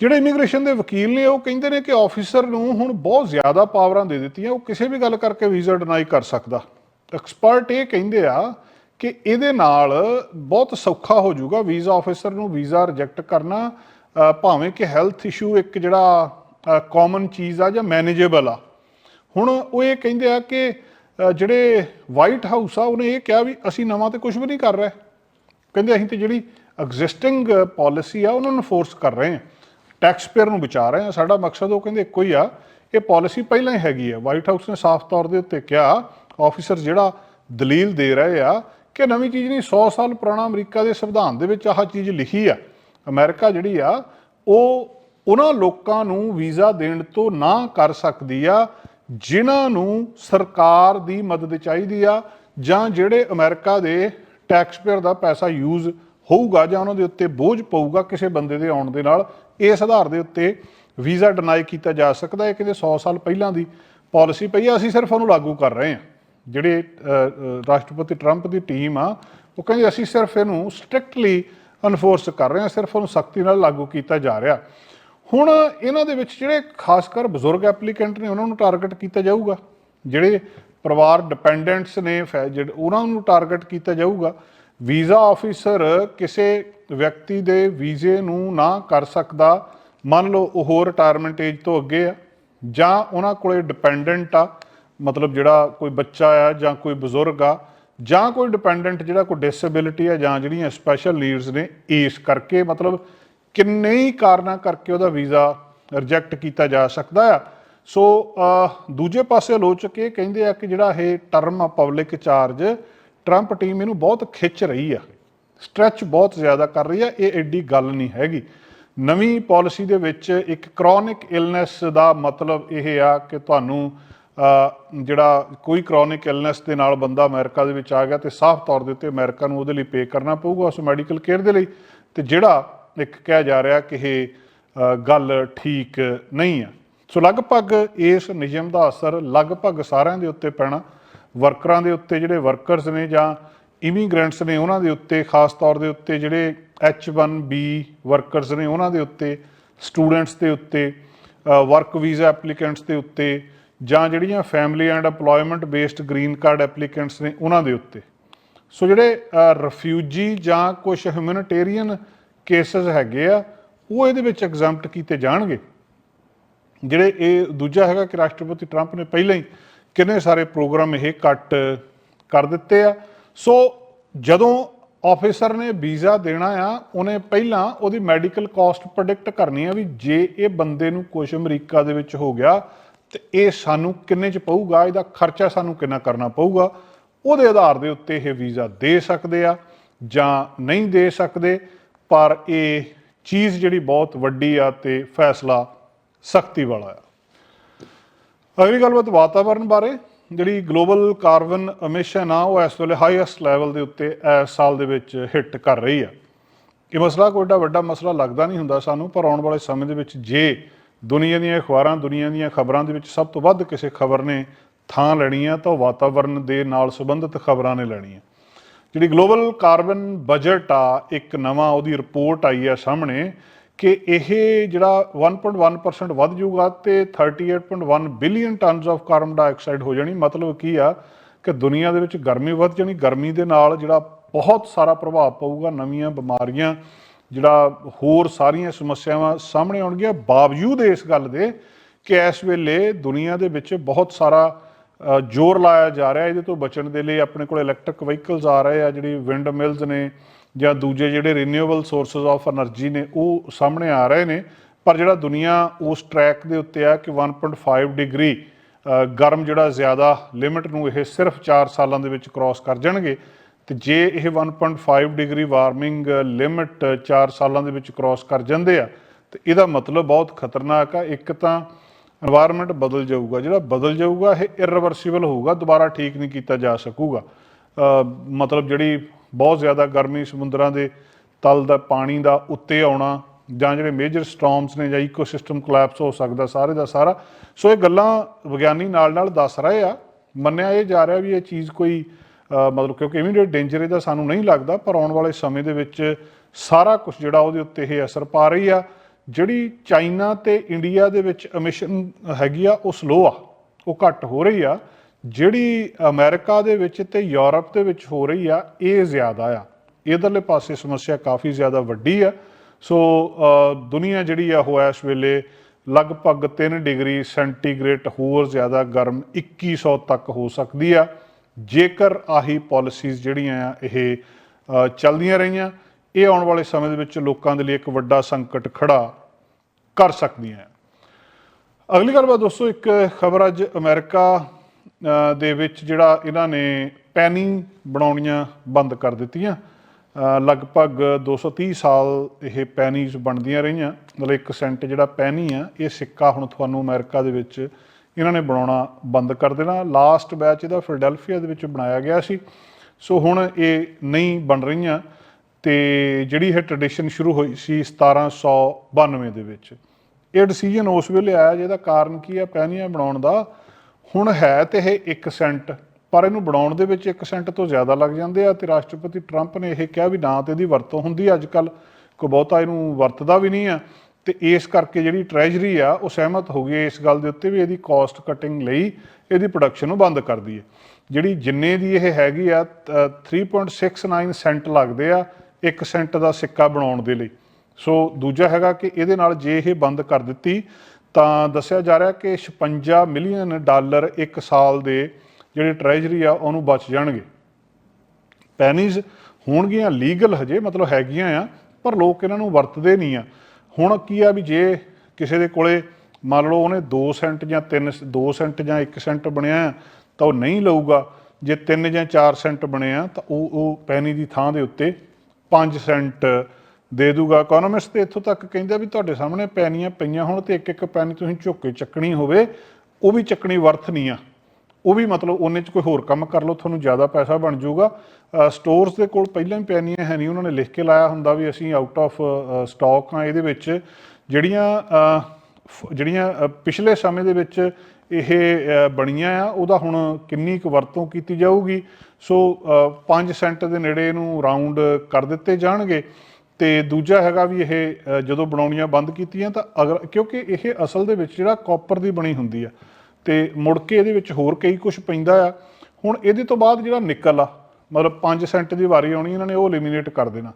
ਜਿਹੜੇ ਇਮੀਗ੍ਰੇਸ਼ਨ ਦੇ ਵਕੀਲ ਨੇ, ਉਹ ਕਹਿੰਦੇ ਨੇ ਕਿ ਆਫੀਸਰ ਨੂੰ ਹੁਣ ਬਹੁਤ ਜ਼ਿਆਦਾ ਪਾਵਰਾਂ ਦੇ ਦਿੱਤੀਆਂ। ਉਹ ਕਿਸੇ ਵੀ ਗੱਲ ਕਰਕੇ ਵੀਜ਼ਾ ਡਿਨਾਈ ਕਰ ਸਕਦਾ। ਐਕਸਪਰਟ ਇਹ ਕਹਿੰਦੇ ਆ ਕਿ ਇਹਦੇ ਨਾਲ ਬਹੁਤ ਸੌਖਾ ਹੋ ਜਾਊਗਾ ਵੀਜ਼ਾ ਆਫੀਸਰ ਨੂੰ ਵੀਜ਼ਾ ਰਿਜੈਕਟ ਕਰਨਾ ਭਾਵੇਂ ਕਿ ਹੈਲਥ ਇਸ਼ੂ ਇੱਕ ਜਿਹੜਾ ਕਾਮਨ ਚੀਜ਼ ਆ ਜਾਂ ਮੈਨੇਜੇਬਲ ਆ। ਹੁਣ ਉਹ ਇਹ ਕਹਿੰਦੇ ਆ ਕਿ ਜਿਹੜੇ ਵਾਈਟ ਹਾਊਸ ਆ, ਉਹਨੇ ਇਹ ਕਿਹਾ ਵੀ ਅਸੀਂ ਨਵਾਂ ਤੇ ਕੁਝ ਵੀ ਨਹੀਂ ਕਰ ਰਹੇ। ਕਹਿੰਦੇ ਅਸੀਂ ਤੇ ਜਿਹੜੀ ਐਗਜ਼ਿਸਟਿੰਗ ਪਾਲਿਸੀ ਆ, ਉਹਨਾਂ ਨੂੰ ਫੋਰਸ ਕਰ ਰਹੇ ਹਾਂ। ਟੈਕਸ ਪੇਅਰ ਨੂੰ ਬਚਾ ਰਹੇ ਹਾਂ। ਸਾਡਾ ਮਕਸਦ ਉਹ ਕਹਿੰਦੇ ਇੱਕੋ ਹੀ ਆ, ਇਹ ਪਾਲਿਸੀ ਪਹਿਲਾਂ ਹੀ ਹੈਗੀ ਆ। ਵਾਈਟ ਹਾਊਸ ਨੇ ਸਾਫ਼ ਤੌਰ ਦੇ ਉੱਤੇ ਕਿਹਾ ਆਫੀਸਰ ਜਿਹੜਾ ਦਲੀਲ ਦੇ ਰਹੇ ਆ ਕਿ ਨਵੀਂ ਚੀਜ਼ ਨਹੀਂ 100 ਸਾਲ ਪੁਰਾਣਾ ਅਮਰੀਕਾ ਦੇ ਸੰਵਿਧਾਨ ਦੇ ਵਿੱਚ ਆਹ ਚੀਜ਼ ਲਿਖੀ ਆ। ਅਮਰੀਕਾ ਜਿਹੜੀ ਆ, ਉਹ ਉਹਨਾਂ ਲੋਕਾਂ ਨੂੰ ਵੀਜ਼ਾ ਦੇਣ ਤੋਂ ਨਾ ਕਰ ਸਕਦੀ ਆ, ਜਿਨ੍ਹਾਂ ਨੂੰ ਸਰਕਾਰ ਦੀ ਮਦਦ ਚਾਹੀਦੀ ਆ, ਜਾਂ ਜਿਹੜੇ ਅਮਰੀਕਾ ਦੇ ਟੈਕਸਪੇਅਰ ਦਾ ਪੈਸਾ ਯੂਜ਼ ਹੋਊਗਾ ਜਾਂ ਉਹਨਾਂ ਦੇ ਉੱਤੇ ਬੋਝ ਪਊਗਾ ਕਿਸੇ ਬੰਦੇ ਦੇ ਆਉਣ ਦੇ ਨਾਲ, ਇਸ ਆਧਾਰ ਦੇ ਉੱਤੇ ਵੀਜ਼ਾ ਡਿਨਾਈ ਕੀਤਾ ਜਾ ਸਕਦਾ ਹੈ। ਕਿਤੇ 100 ਸਾਲ ਪਹਿਲਾਂ ਦੀ ਪਾਲਿਸੀ ਪਈ ਆ, ਅਸੀਂ ਸਿਰਫ ਉਹਨੂੰ ਲਾਗੂ ਕਰ ਰਹੇ ਹਾਂ। ਜਿਹੜੇ ਰਾਸ਼ਟਰਪਤੀ ਟਰੰਪ ਦੀ ਟੀਮ ਆ, ਉਹ ਕਹਿੰਦੇ ਅਸੀਂ ਸਿਰਫ ਇਹਨੂੰ ਸਟ੍ਰਿਕਟਲੀ ਅਨਫੋਰਸ ਕਰ ਰਹੇ ਹਾਂ, ਸਿਰਫ ਉਹਨੂੰ ਸਖਤੀ ਨਾਲ ਲਾਗੂ ਕੀਤਾ ਜਾ ਰਿਹਾ। ਹੁਣ ਇਹਨਾਂ ਦੇ ਵਿੱਚ ਜਿਹੜੇ ਖਾਸ ਕਰ ਬਜ਼ੁਰਗ ਐਪਲੀਕੈਂਟ ਨੇ, ਉਹਨਾਂ ਨੂੰ ਟਾਰਗੇਟ ਕੀਤਾ ਜਾਊਗਾ। ਜਿਹੜੇ ਪਰਿਵਾਰ ਡਿਪੈਂਡੈਂਟਸ ਨੇ, ਫੈ- ਉਹਨਾਂ ਨੂੰ ਟਾਰਗੇਟ ਕੀਤਾ ਜਾਊਗਾ। ਵੀਜ਼ਾ ਆਫੀਸਰ ਕਿਸੇ ਵਿਅਕਤੀ ਦੇ ਵੀਜ਼ੇ ਨੂੰ ਨਾ ਕਰ ਸਕਦਾ। ਮੰਨ ਲਓ ਉਹ ਰਿਟਾਇਰਮੈਂਟ ਏਜ ਤੋਂ ਅੱਗੇ ਆ, ਜਾਂ ਉਹਨਾਂ ਕੋਲੇ ਡਿਪੈਂਡੈਂਟ ਆ ਮਤਲਬ ਜਿਹੜਾ ਕੋਈ ਬੱਚਾ ਆ ਜਾਂ ਕੋਈ ਬਜ਼ੁਰਗ ਆ ਜਾਂ ਕੋਈ ਡਿਪੈਂਡੈਂਟ ਜਿਹੜਾ ਕੋਈ ਡਿਸੇਬਿਲਿਟੀ ਆ ਜਾਂ ਜਿਹੜੀਆਂ ਸਪੈਸ਼ਲ ਨੀਡਸ ਨੇ, ਇਸ ਕਰਕੇ ਮਤਲਬ ਕਿੰਨੇ ਹੀ ਕਾਰਨਾਂ ਕਰਕੇ ਉਹਦਾ ਵੀਜ਼ਾ ਰਿਜੈਕਟ ਕੀਤਾ ਜਾ ਸਕਦਾ ਆ। ਸੋ ਦੂਜੇ ਪਾਸੇ ਆਲੋਚਕ ਇਹ ਕਹਿੰਦੇ ਆ ਕਿ ਜਿਹੜਾ ਇਹ ਟਰਮ ਆ ਪਬਲਿਕ ਚਾਰਜ ਟਰੰਪ ਟੀਮ ਇਹਨੂੰ ਬਹੁਤ ਖਿੱਚ ਰਹੀ ਆ। ਸਟ੍ਰੈਚ ਬਹੁਤ ਜ਼ਿਆਦਾ ਕਰ ਰਹੀ ਆ, ਇਹ ਐਡੀ ਗੱਲ ਨਹੀਂ ਹੈਗੀ। ਨਵੀਂ ਪਾਲਿਸੀ ਦੇ ਵਿੱਚ ਇੱਕ ਕ੍ਰੋਨਿਕ ਇਲਨੈਸ ਦਾ ਮਤਲਬ ਇਹ ਆ ਕਿ ਤੁਹਾਨੂੰ ਜਿਹੜਾ ਕੋਈ ਕ੍ਰੋਨਿਕ ਇਲਨੈਸ ਦੇ ਨਾਲ ਬੰਦਾ ਅਮਰੀਕਾ ਦੇ ਵਿੱਚ ਆ ਗਿਆ ਤੇ ਸਾਫ਼ ਤੌਰ ਦੇ ਉੱਤੇ ਅਮਰੀਕਾ ਨੂੰ ਉਹਦੇ ਲਈ ਪੇ ਕਰਨਾ ਪਊਗਾ ਉਸ ਮੈਡੀਕਲ ਕੇਅਰ ਦੇ ਲਈ, ਤੇ ਜਿਹੜਾ ਇੱਕ ਕਿਹਾ ਜਾ ਰਿਹਾ ਕਿ ਇਹ ਗੱਲ ਠੀਕ ਨਹੀਂ ਆ ਸੋ ਲਗਭਗ ਇਸ ਨਿਯਮ ਦਾ ਅਸਰ ਲਗਭਗ ਸਾਰਿਆਂ ਦੇ ਉੱਤੇ ਪੈਣਾ ਵਰਕਰਾਂ ਦੇ ਉੱਤੇ ਜਿਹੜੇ ਵਰਕਰਸ ਨੇ ਜਾਂ ਇਮੀਗ੍ਰੈਂਟਸ ਨੇ ਉਹਨਾਂ ਦੇ ਉੱਤੇ, ਖਾਸ ਤੌਰ ਦੇ ਉੱਤੇ ਜਿਹੜੇ H1B ਵਰਕਰਸ ਨੇ ਉਹਨਾਂ ਦੇ ਉੱਤੇ ਸਟੂਡੈਂਟਸ ਦੇ ਉੱਤੇ ਵਰਕ ਵੀਜ਼ਾ ਐਪਲੀਕੈਂਟਸ ਦੇ ਉੱਤੇ ਜਾਂ ਜਿਹੜੀਆਂ family and EMPLOYMENT based green card applicants ਨੇ ਉਹਨਾਂ ਦੇ ਉੱਤੇ। ਸੋ ਜਿਹੜੇ ਰਿਫਿਊਜੀ ਜਾਂ ਕੁਝ ਹਿਊਮੈਨਿਟੇਰੀਅਨ ਕੇਸਸ ਹੈਗੇ ਆ, ਉਹ ਇਹਦੇ ਵਿੱਚ ਐਗਜ਼ੈਂਪਟ ਕੀਤੇ ਜਾਣਗੇ। ਜਿਹੜੇ ਇਹ ਦੂਜਾ ਹੈਗਾ ਕਿ ਰਾਸ਼ਟਰਪਤੀ ਟਰੰਪ ਨੇ ਪਹਿਲਾਂ ਹੀ ਕਿੰਨੇ ਸਾਰੇ ਪ੍ਰੋਗਰਾਮ ਇਹ ਕੱਟ ਕਰ ਦਿੱਤੇ ਆ। ਸੋ ਜਦੋਂ ਆਫੀਸਰ ਨੇ ਵੀਜ਼ਾ ਦੇਣਾ ਆ, ਉਹਨੇ ਪਹਿਲਾਂ ਉਹਦੀ ਮੈਡੀਕਲ ਕਾਸਟ ਪ੍ਰੈਡਿਕਟ ਕਰਨੀ ਆ ਵੀ ਜੇ ਇਹ ਬੰਦੇ ਨੂੰ ਕੁਝ ਅਮਰੀਕਾ ਦੇ ਵਿੱਚ ਹੋ ਗਿਆ ਤੇ ਇਹ ਸਾਨੂੰ ਕਿੰਨੇ ਚ ਪਊਗਾ? ਇਹਦਾ ਖਰਚਾ ਸਾਨੂੰ ਕਿੰਨਾ ਕਰਨਾ ਪਊਗਾ? ਉਹਦੇ ਆਧਾਰ ਦੇ ਉੱਤੇ ਇਹ ਵੀਜ਼ਾ ਦੇ ਸਕਦੇ ਆ ਜਾਂ ਨਹੀਂ ਦੇ ਸਕਦੇ, ਪਰ ਇਹ ਚੀਜ਼ ਜਿਹੜੀ ਬਹੁਤ ਵੱਡੀ ਆ ਤੇ ਫੈਸਲਾ ਸਖਤੀ ਵਾਲਾ ਆ। ਅਗਲੀ ਗੱਲਬਾਤ ਵਾਤਾਵਰਣ ਬਾਰੇ, ਜਿਹੜੀ ਗਲੋਬਲ ਕਾਰਬਨ ਐਮਿਸ਼ਨ ਆ, ਉਹ ਇਸ ਵੇਲੇ ਹਾਈਐਸਟ ਲੈਵਲ ਦੇ ਉੱਤੇ ਇਸ ਸਾਲ ਦੇ ਵਿੱਚ ਹਿੱਟ ਕਰ ਰਹੀ ਆ। ਇਹ ਮਸਲਾ ਕੋਈ ਏਡਾ ਵੱਡਾ ਮਸਲਾ ਲੱਗਦਾ ਨਹੀਂ ਹੁੰਦਾ ਸਾਨੂੰ, ਪਰ ਆਉਣ ਵਾਲੇ ਸਮੇਂ ਦੇ ਵਿੱਚ ਜੇ ਦੁਨੀਆ ਦੀਆਂ ਅਖਬਾਰਾਂ, ਦੁਨੀਆ ਦੀਆਂ ਖਬਰਾਂ ਦੇ ਵਿੱਚ ਸਭ ਤੋਂ ਵੱਧ ਕਿਸੇ ਖਬਰ ਨੇ ਥਾਂ ਲੈਣੀ ਆ ਤਾਂ ਉਹ ਵਾਤਾਵਰਣ ਦੇ ਨਾਲ ਸੰਬੰਧਿਤ ਖਬਰਾਂ ਨੇ ਲੈਣੀ ਆ ਜਿਹੜੀ ਗਲੋਬਲ ਕਾਰਬਨ ਬਜਟ ਆ, ਇੱਕ ਨਵਾਂ ਉਹਦੀ ਰਿਪੋਰਟ ਆਈ ਆ ਸਾਹਮਣੇ ਕਿ ਇਹ ਜਿਹੜਾ 1.1% ਵੱਧ ਜਾਊਗਾ ਤੇ 38.1 billion tons of carbon dioxide ਹੋ ਜਾਣੀ। ਮਤਲਬ ਕੀ ਆ ਕਿ ਦੁਨੀਆ ਦੇ ਵਿੱਚ ਗਰਮੀ ਵੱਧ ਜਾਣੀ, ਗਰਮੀ ਦੇ ਨਾਲ ਜਿਹੜਾ ਬਹੁਤ ਸਾਰਾ ਪ੍ਰਭਾਵ ਪਊਗਾ, ਨਵੀਆਂ ਬਿਮਾਰੀਆਂ ਜਿਹੜਾ ਹੋਰ ਸਾਰੀਆਂ ਸਮੱਸਿਆਵਾਂ ਸਾਹਮਣੇ ਆਉਣਗੀਆਂ ਬਾਵਜੂਦ ਇਸ ਗੱਲ ਦੇ ਕਿ ਇਸ ਵੇਲੇ ਦੁਨੀਆ ਦੇ ਵਿੱਚ ਬਹੁਤ ਸਾਰਾ ਜ਼ੋਰ ਲਾਇਆ ਜਾ ਰਿਹਾ, ਇਹਦੇ ਤੋਂ ਬਚਣ ਦੇ ਲਈ ਆਪਣੇ ਕੋਲ ਇਲੈਕਟ੍ਰਿਕ ਵਹੀਕਲਸ ਆ ਰਹੇ ਆ, ਜਿਹੜੀ ਵਿੰਡ ਮਿਲਸ ਨੇ ਜਾਂ ਦੂਜੇ ਜਿਹੜੇ ਰੀਨਿਊਏਬਲ ਸੋਰਸਸ ਆਫ એનર્ਜੀ ਨੇ, ਉਹ ਸਾਹਮਣੇ ਆ ਰਹੇ ਨੇ। ਪਰ ਜਿਹੜਾ ਦੁਨੀਆ ਉਸ ਟਰੈਕ ਦੇ ਉੱਤੇ ਆ ਕਿ 1.5 ਡਿਗਰੀ ਗਰਮ ਜਿਹੜਾ ਜ਼ਿਆਦਾ ਲਿਮਟ ਨੂੰ ਇਹ ਸਿਰਫ 4 ਸਾਲਾਂ ਦੇ ਵਿੱਚ ਕ੍ਰਾਸ ਕਰ ਜਾਣਗੇ ਤੇ ਜੇ ਇਹ 1.5 ਡਿਗਰੀ ਵਾਰਮਿੰਗ ਲਿਮਿਟ 4 ਸਾਲਾਂ ਦੇ ਵਿੱਚ ਕ੍ਰਾਸ ਕਰ ਜਾਂਦੇ ਆ, ਤੇ ਇਹਦਾ ਮਤਲਬ ਬਹੁਤ ਖਤਰਨਾਕ ਆ। ਇੱਕ ਤਾਂ এনवायरमेंट ਬਦਲ ਜਾਊਗਾ। ਜਿਹੜਾ ਬਦਲ ਜਾਊਗਾ, ਇਹ ਇਰਰੀਵਰਸੀਬਲ ਹੋਊਗਾ, ਦੁਬਾਰਾ ਠੀਕ ਨਹੀਂ ਕੀਤਾ ਜਾ ਸਕੂਗਾ। ਮਤਲਬ ਜਿਹੜੀ ਬਹੁਤ ਜ਼ਿਆਦਾ ਗਰਮੀ ਸਮੁੰਦਰਾਂ ਦੇ ਤਲ ਦਾ, ਪਾਣੀ ਦਾ ਉੱਤੇ ਆਉਣਾ, ਜਾਂ ਜਿਹੜੇ ਮੇਜਰ ਸਟਾਰਮਸ ਨੇ, ਜਾਂ ਇਕੋਸਿਸਟਮ ਕੋਲੈਪਸ ਹੋ ਸਕਦਾ ਸਾਰੇ ਦਾ ਸਾਰਾ। ਸੋ ਇਹ ਗੱਲਾਂ ਵਿਗਿਆਨੀ ਨਾਲ ਨਾਲ ਦੱਸ ਰਹੇ ਆ। ਮੰਨਿਆ ਇਹ ਜਾ ਰਿਹਾ ਵੀ ਇਹ ਚੀਜ਼ ਕੋਈ ਮਤਲਬ ਕਿਉਂਕਿ ਇਮੀਡੀਏਟ ਡੇਂਜਰ ਇਹਦਾ ਸਾਨੂੰ ਨਹੀਂ ਲੱਗਦਾ, ਪਰ ਆਉਣ ਵਾਲੇ ਸਮੇਂ ਦੇ ਵਿੱਚ ਸਾਰਾ ਕੁਝ ਜਿਹੜਾ ਉਹਦੇ ਉੱਤੇ ਇਹ ਅਸਰ ਪਾ ਰਹੀ ਆ। ਜਿਹੜੀ ਚਾਈਨਾ ਤੇ ਇੰਡੀਆ ਦੇ ਵਿੱਚ ਐਮਿਸ਼ਨ ਹੈਗੀ ਆ, ਉਹ ਸਲੋ ਆ, ਉਹ ਘੱਟ ਹੋ ਰਹੀ ਆ। ਜਿਹੜੀ ਅਮਰੀਕਾ ਦੇ ਵਿੱਚ ਤੇ ਯੂਰਪ ਦੇ ਵਿੱਚ ਹੋ ਰਹੀ ਆ, ਇਹ ਜ਼ਿਆਦਾ ਆ। ਇਧਰਲੇ ਪਾਸੇ ਸਮੱਸਿਆ ਕਾਫੀ ਜ਼ਿਆਦਾ ਵੱਡੀ ਆ। ਸੋ ਦੁਨੀਆ ਜਿਹੜੀ ਆ, ਉਹ ਇਸ ਵੇਲੇ ਲਗਭਗ 3 ਡਿਗਰੀ ਸੈਂਟੀਗ੍ਰੇਡ ਹੋਰ ਜ਼ਿਆਦਾ ਗਰਮ 2100 ਤੱਕ ਹੋ ਸਕਦੀ ਆ। ਜੇਕਰ ਆਹੀ ਪਾਲਿਸੀਜ਼ ਜਿਹੜੀਆਂ ਆ ਇਹ ਚੱਲਦੀਆਂ ਰਹੀਆਂ ਇਹ ਆਉਣ ਵਾਲੇ ਸਮੇਂ ਦੇ ਵਿੱਚ ਲੋਕਾਂ ਦੇ ਲਈ ਇੱਕ ਵੱਡਾ ਸੰਕਟ ਖੜਾ ਕਰ ਸਕਦੀਆਂ ਆ। ਅਗਲੀ ਗੱਲਬਾਤ ਦੋਸਤੋ ਇੱਕ ਖਬਰ ਅੱਜ ਅਮਰੀਕਾ ਦੇ ਵਿੱਚ ਜਿਹੜਾ ਇਹਨਾਂ ਨੇ ਪੈਨੀ ਬਣਾਉਣੀਆਂ ਬੰਦ ਕਰ ਦਿੱਤੀਆਂ। ਅ, ਲਗਭਗ 230 ਸਾਲ ਇਹ ਪੈਨੀਜ਼ ਬਣਦੀਆਂ ਰਹੀਆਂ। ਮਤਲਬ 1 ਸੈਂਟ ਜਿਹੜਾ ਪੈਨੀ ਆ ਇਹ ਸਿੱਕਾ ਹੁਣ ਤੁਹਾਨੂੰ ਅਮਰੀਕਾ ਦੇ ਵਿੱਚ ਇਹਨਾਂ ਨੇ ਬਣਾਉਣਾ ਬੰਦ ਕਰ ਦੇਣਾ। ਲਾਸਟ ਬੈਚ ਇਹਦਾ ਫਿਲਡੈਲਫੀਆ ਦੇ ਵਿੱਚ ਬਣਾਇਆ ਗਿਆ ਸੀ। ਸੋ ਹੁਣ ਇਹ ਨਹੀਂ ਬਣ ਰਹੀਆਂ ਤੇ ਜਿਹੜੀ ਇਹ ਟ੍ਰੈਡੀਸ਼ਨ ਸ਼ੁਰੂ ਹੋਈ ਸੀ 1792 ਦੇ ਵਿੱਚ। ਇਹ ਡਿਸੀਜਨ ਉਸ ਵੇਲੇ ਆਇਆ ਜਿਹਦਾ ਕਾਰਨ ਕੀ ਹੈ ਪੈਨੀਆਂ ਬਣਾਉਣ ਦਾ ਹੁਣ ਹੈ ਤੇ ਇਹ 1 ਸੈਂਟ ਪਰ ਇਹਨੂੰ ਬਣਾਉਣ ਦੇ ਵਿੱਚ 1 ਸੈਂਟ ਤੋਂ ਜ਼ਿਆਦਾ ਲੱਗ ਜਾਂਦੇ ਆ ਤੇ ਰਾਸ਼ਟਰਪਤੀ ਟਰੰਪ ਨੇ ਇਹ ਕਿਹਾ ਵੀ ਨਾ ਤੇ ਇਹਦੀ ਵਰਤੋਂ ਹੁੰਦੀ ਅੱਜ ਕੱਲ ਕੋਈ ਬਹੁਤਾ ਇਹਨੂੰ ਵਰਤਦਾ ਵੀ ਨਹੀਂ ਆ। ਤੇ ਇਸ ਕਰਕੇ ਜਿਹੜੀ ਟ੍ਰੈਜਰੀ ਆ ਉਹ ਸਹਿਮਤ ਹੋ ਗਈ ਇਸ ਗੱਲ ਦੇ ਉੱਤੇ ਵੀ ਇਹਦੀ ਕਾਸਟ ਕਟਿੰਗ ਲਈ ਇਹਦੀ ਪ੍ਰੋਡਕਸ਼ਨ ਨੂੰ ਬੰਦ ਕਰ ਦਈਏ। ਜਿਹੜੀ ਜਿੰਨੇ ਦੀ ਇਹ ਹੈਗੀ ਆ ਅ, 3.69 ਸੈਂਟ ਲੱਗਦੇ ਆ 1 ਸੈਂਟ ਦਾ ਸਿੱਕਾ ਬਣਾਉਣ ਦੇ ਲਈ। ਸੋ ਦੂਜਾ ਹੈਗਾ ਕਿ ਇਹਦੇ ਨਾਲ ਜੇ ਇਹ ਬੰਦ ਕਰ ਦਿੱਤੀ ਤਾਂ ਦੱਸਿਆ ਜਾ ਰਿਹਾ ਕਿ 56 ਮਿਲੀਅਨ ਡਾਲਰ ਇੱਕ ਸਾਲ ਦੇ ਜਿਹੜੇ ਟ੍ਰੈਜਰੀ ਆ ਉਹਨੂੰ ਬਚ ਜਾਣਗੇ। ਪੈਨੀਜ਼ ਹੋਣਗੀਆਂ ਲੀਗਲ ਹਜੇ ਮਤਲਬ ਹੈਗੀਆਂ ਆ ਪਰ ਲੋਕ ਇਹਨਾਂ ਨੂੰ ਵਰਤਦੇ ਨਹੀਂ ਆ। ਹੁਣ ਕੀ ਆ ਵੀ ਜੇ ਕਿਸੇ ਦੇ ਕੋਲੇ ਮੰਨ ਲਓ ਉਹਨੇ 2 ਸੈਂਟ ਜਾਂ 3 2 ਸੈਂਟ ਜਾਂ 1 ਸੈਂਟ ਬਣਿਆ ਆ, ਤਾਂ ਉਹ ਨਹੀਂ ਲਊਗਾ। ਜੇ 3 ਜਾਂ 4 ਸੈਂਟ ਬਣਿਆ ਤਾਂ ਉਹ ਉਹ ਪੈਨੀ ਦੀ ਥਾਂ ਦੇ ਉੱਤੇ 5 ਸੈਂਟ ਦੇ ਦੂਗਾ। ਇਕਨੋਮਿਸਟ ਤੇ ਇੱਥੋਂ ਤੱਕ ਕਹਿੰਦਾ ਵੀ ਤੁਹਾਡੇ ਸਾਹਮਣੇ ਪੈਨੀਆਂ ਪਈਆਂ ਹੋਣ ਤੇ ਇੱਕ ਇੱਕ ਪੈਨੀ ਤੁਸੀਂ ਝੁੱਕ ਕੇ ਚੱਕਣੀ ਹੋਵੇ ਉਹ ਵੀ ਚੱਕਣੀ ਵਰਥ ਨਹੀਂ ਆ। ਉਹ ਵੀ ਮਤਲਬ ਉਹਨੇ ਚ ਕੋਈ ਹੋਰ ਕੰਮ ਕਰ ਲਓ, ਤੁਹਾਨੂੰ ਜ਼ਿਆਦਾ ਪੈਸਾ ਬਣ ਜਾਊਗਾ। ਸਟੋਰਸ ਦੇ ਕੋਲ ਪਹਿਲਾਂ ਹੀ ਪਿਆਨੀਆਂ ਹੈ ਨਹੀਂ, ਉਹਨਾਂ ਨੇ ਲਿਖ ਕੇ ਲਾਇਆ ਹੁੰਦਾ ਵੀ ਅਸੀਂ ਆਊਟ ਆਫ ਸਟਾਕ ਆ ਇਹਦੇ ਵਿੱਚ। ਜਿਹੜੀਆਂ ਫ- ਜਿਹੜੀਆਂ ਪਿਛਲੇ ਸਮੇਂ ਦੇ ਵਿੱਚ ਇਹ ਬਣੀਆਂ ਆ, ਉਹਦਾ ਹੁਣ ਕਿੰਨੀ ਕੁ ਵਰਤੋਂ ਕੀਤੀ ਜਾਊਗੀ। ਸੋ 5 ਸੈਂਟ ਦੇ ਨੇੜੇ ਇਹਨੂੰ ਰਾਉਂਡ ਕਰ ਦਿੱਤੇ ਜਾਣਗੇ। ਤੇ ਦੂਜਾ ਹੈਗਾ ਵੀ ਇਹ ਜਦੋਂ ਬਣਾਉਣੀਆਂ ਬੰਦ ਕੀਤੀਆਂ ਤਾਂ ਅਗਰ, ਕਿਉਂਕਿ ਇਹ ਅਸਲ ਦੇ ਵਿੱਚ ਜਿਹੜਾ ਕਾਪਰ ਦੀ ਬਣੀ ਹੁੰਦੀ ਆ ਤੇ ਮੁੜ ਕੇ ਇਹਦੇ ਵਿੱਚ ਹੋਰ ਕਈ ਕੁਝ ਪੈਂਦਾ ਆ। ਹੁਣ ਇਹਦੇ ਤੋਂ ਬਾਅਦ ਜਿਹੜਾ ਨਿਕਲ ਆ, ਮਤਲਬ 5 ਸੈਂਟ ਦੀ ਵਾਰੀ ਆਉਣੀ, ਇਹਨਾਂ ਨੇ ਉਹ ਐਲੀਮੀਨੇਟ ਕਰ ਦੇਣਾ।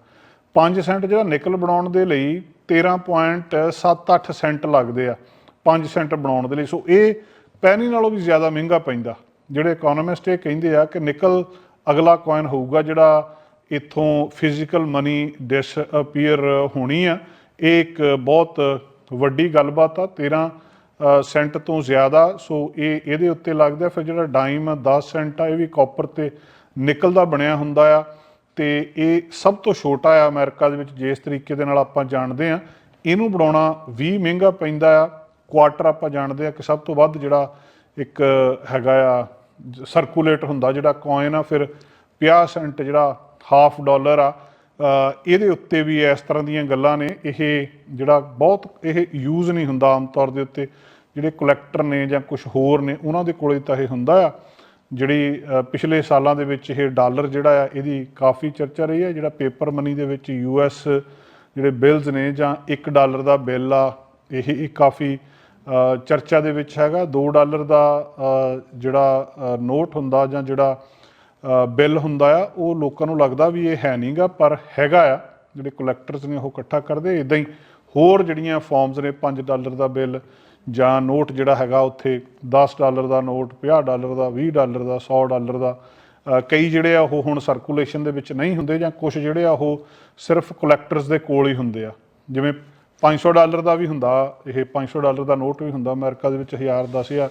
5 ਸੈਂਟ ਜਿਹੜਾ ਨਿਕਲ ਬਣਾਉਣ ਦੇ ਲਈ 13.78 ਸੈਂਟ ਲੱਗਦੇ ਆ 5 ਸੈਂਟ ਬਣਾਉਣ ਦੇ ਲਈ। ਸੋ ਇਹ ਪੈਨੀ ਨਾਲੋਂ ਵੀ ਜ਼ਿਆਦਾ ਮਹਿੰਗਾ ਪੈਂਦਾ। ਜਿਹੜੇ ਇਕਨੋਮਿਸਟ ਇਹ ਕਹਿੰਦੇ ਆ ਕਿ ਨਿਕਲ ਅਗਲਾ ਕੋਇਨ ਹੋਊਗਾ ਜਿਹੜਾ ਇਥੋਂ ਫਿਜ਼ੀਕਲ ਮਨੀ ਡਿਸਅਪੀਅਰ ਹੋਣੀ ਆ। ਇਹ ਇੱਕ ਬਹੁਤ ਵੱਡੀ ਗੱਲਬਾਤ ਆ। 13 ਸੈਂਟ ਤੋਂ ਜ਼ਿਆਦਾ, ਸੋ ਇਹ ਇਹਦੇ ਉੱਤੇ ਲੱਗਦਾ ਫਿਰ ਜਿਹੜਾ ਡਾਈਮ 10 ਸੈਂਟ ਆ, ਇਹ ਵੀ ਕਾਪਰ ਤੇ ਨਿਕਲ ਦਾ ਬਣਿਆ ਹੁੰਦਾ ਆ। ਤੇ ਇਹ ਸਭ ਤੋਂ ਛੋਟਾ ਆ ਅਮਰੀਕਾ ਦੇ ਵਿੱਚ, ਜਿਸ ਤਰੀਕੇ ਦੇ ਨਾਲ ਆਪਾਂ ਜਾਣਦੇ ਆ ਇਹਨੂੰ ਬਣਾਉਣਾ ਵੀ ਮਹਿੰਗਾ ਪੈਂਦਾ ਆ। ਕੁਆਟਰ ਆਪਾਂ ਜਾਣਦੇ ਆ ਕਿ ਸਭ ਤੋਂ ਵੱਧ ਜਿਹੜਾ ਇੱਕ ਹੈਗਾ ਆ ਸਰਕੂਲੇਟ ਹੁੰਦਾ ਜਿਹੜਾ ਕੋਇਨ ਆ। ਫਿਰ 50 ਸੈਂਟ ਜਿਹੜਾ ਹਾਫ ਡਾਲਰ ਆ। ਇਹਦੇ ਉੱਤੇ ਵੀ ਇਸ ਤਰ੍ਹਾਂ ਦੀਆਂ ਗੱਲਾਂ ਨੇ। ਇਹ ਜਿਹੜਾ ਬਹੁਤ ਇਹ ਯੂਜ਼ ਨਹੀਂ ਹੁੰਦਾ ਆਮ ਤੌਰ ਦੇ ਉੱਤੇ। ਜਿਹੜੇ ਕਲੈਕਟਰ ਨੇ ਜਾਂ ਕੁਝ ਹੋਰ ਨੇ, ਉਹਨਾਂ ਦੇ ਕੋਲੇ ਤਾਂ ਇਹ ਹੁੰਦਾ ਆ। ਜਿਹੜੀ ਪਿਛਲੇ ਸਾਲਾਂ ਦੇ ਵਿੱਚ ਇਹ ਡਾਲਰ ਜਿਹੜਾ ਆ, ਇਹਦੀ ਕਾਫੀ ਚਰਚਾ ਰਹੀ ਹੈ ਜਿਹੜਾ ਪੇਪਰ ਮਨੀ ਦੇ ਵਿੱਚ ਯੂਐਸ ਜਿਹੜੇ ਬਿਲਸ ਨੇ ਜਾਂ 1 ਡਾਲਰ ਦਾ ਬਿੱਲ ਆ, ਇਹ ਇਹ ਕਾਫੀ ਚਰਚਾ ਦੇ ਵਿੱਚ ਹੈਗਾ। 2 ਡਾਲਰ ਦਾ ਜਿਹੜਾ ਨੋਟ ਹੁੰਦਾ ਜਾਂ ਜਿਹੜਾ ਬਿੱਲ ਹੁੰਦਾ ਆ, ਉਹ ਲੋਕਾਂ ਨੂੰ ਲੱਗਦਾ ਵੀ ਇਹ ਹੈ ਨਹੀਂਗਾ ਪਰ ਹੈਗਾ ਆ। ਜਿਹੜੇ ਕਲੈਕਟਰਸ ਨੇ ਉਹ ਇਕੱਠਾ ਕਰਦੇ ਇਦਾਂ ਹੀ ਹੋਰ ਜਿਹੜੀਆਂ ਫਾਰਮਸ ਨੇ 5 ਡਾਲਰ ਦਾ ਬਿੱਲ ਜਾਂ ਨੋਟ ਜਿਹੜਾ ਹੈਗਾ ਉੱਥੇ 10 ਡਾਲਰ ਦਾ ਨੋਟ 50 ਡਾਲਰ ਦਾ 20 ਡਾਲਰ ਦਾ 100 ਡਾਲਰ ਦਾ ਕਈ ਜਿਹੜੇ ਆ ਉਹ ਹੁਣ ਸਰਕੂਲੇਸ਼ਨ ਦੇ ਵਿੱਚ ਨਹੀਂ ਹੁੰਦੇ ਜਾਂ ਕੁਝ ਜਿਹੜੇ ਆ ਉਹ ਸਿਰਫ ਕਲੈਕਟਰਸ ਦੇ ਕੋਲ ਹੀ ਹੁੰਦੇ ਆ। ਜਿਵੇਂ 500 ਡਾਲਰ ਦਾ ਵੀ ਹੁੰਦਾ, ਇਹ 500 ਡਾਲਰ ਦਾ ਨੋਟ ਵੀ ਹੁੰਦਾ, ਅਮਰੀਕਾ ਦੇ ਵਿੱਚ 1000 10000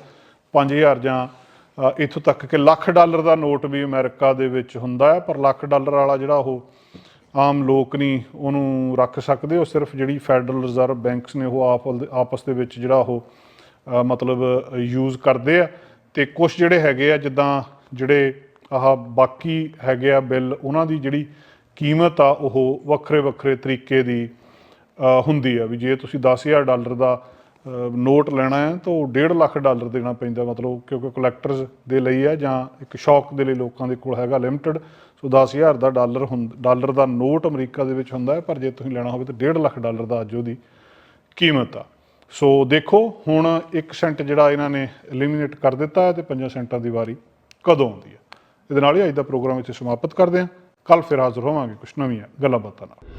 5000 ਜਾਂ ਇੱਥੋਂ ਤੱਕ ਕਿ ਲੱਖ ਡਾਲਰ ਦਾ ਨੋਟ ਵੀ ਅਮਰੀਕਾ ਦੇ ਵਿੱਚ ਹੁੰਦਾ ਹੈ, ਪਰ ਲੱਖ ਡਾਲਰ ਵਾਲਾ ਜਿਹੜਾ ਉਹ ਆਮ ਲੋਕ ਨਹੀਂ ਉਹਨੂੰ ਰੱਖ ਸਕਦੇ। ਉਹ ਸਿਰਫ ਜਿਹੜੀ ਫੈਡਰਲ ਰਿਜ਼ਰਵ ਬੈਂਕਸ ਨੇ ਉਹ ਆਪ ਆਪਸ ਦੇ ਵਿੱਚ ਜਿਹੜਾ ਉਹ ਮਤਲਬ ਯੂਜ਼ ਕਰਦੇ ਆ। ਤੇ ਕੁਝ ਜਿਹੜੇ ਹੈਗੇ ਆ, ਜਿੱਦਾਂ ਜਿਹੜੇ ਆਹ ਬਾਕੀ ਹੈਗੇ ਆ ਬਿੱਲ, ਉਹਨਾਂ ਦੀ ਜਿਹੜੀ ਕੀਮਤ ਆ, ਉਹ ਵੱਖਰੇ ਵੱਖਰੇ ਤਰੀਕੇ ਦੀ ਹੁੰਦੀ ਆ। ਵੀ ਜੇ ਤੁਸੀਂ 10000 ਡਾਲਰ ਦਾ ਨੋਟ ਲੈਣਾ ਹੈ ਤਾਂ ਉਹ 1.5 ਲੱਖ ਡਾਲਰ ਦੇਣਾ ਪੈਂਦਾ, ਮਤਲਬ ਕਿਉਂਕਿ ਕਲੈਕਟਰਸ ਦੇ ਲਈ ਹੈ ਜਾਂ ਇੱਕ ਸ਼ੌਕ ਦੇ ਲਈ ਲੋਕਾਂ ਦੇ ਕੋਲ ਹੈਗਾ ਲਿਮਟਿਡ ਸੋ 10000 ਦਾ ਡਾਲਰ ਹੁੰ- ਡਾਲਰ ਦਾ ਨੋਟ ਅਮਰੀਕਾ ਦੇ ਵਿੱਚ ਹੁੰਦਾ ਹੈ, ਪਰ ਜੇ ਤੁਸੀਂ ਲੈਣਾ ਹੋਵੇ ਤਾਂ 1.5 ਲੱਖ ਡਾਲਰ ਦਾ ਅੱਜ ਉਹਦੀ ਕੀਮਤ ਆ। ਸੋ ਦੇਖੋ, ਹੁਣ 1 ਸੈਂਟ ਜਿਹੜਾ ਇਹਨਾਂ ਨੇ ਐਲੀਮੀਨੇਟ ਕਰ ਦਿੱਤਾ ਹੈ ਤੇ 5 ਸੈਂਟਾਂ ਦੀ ਵਾਰੀ ਕਦੋਂ ਆਉਂਦੀ ਹੈ। ਇਹਦੇ ਨਾਲ ਹੀ ਅੱਜ ਦਾ ਪ੍ਰੋਗਰਾਮ ਇੱਥੇ ਸਮਾਪਤ ਕਰਦੇ ਹਾਂ। ਕੱਲ ਫਿਰ ਹਾਜ਼ਰ ਹੋਵਾਂਗੇ ਕੁਝ ਨਵੀਆਂ ਗੱਲਾਂ ਬਾਤਾਂ ਨਾਲ।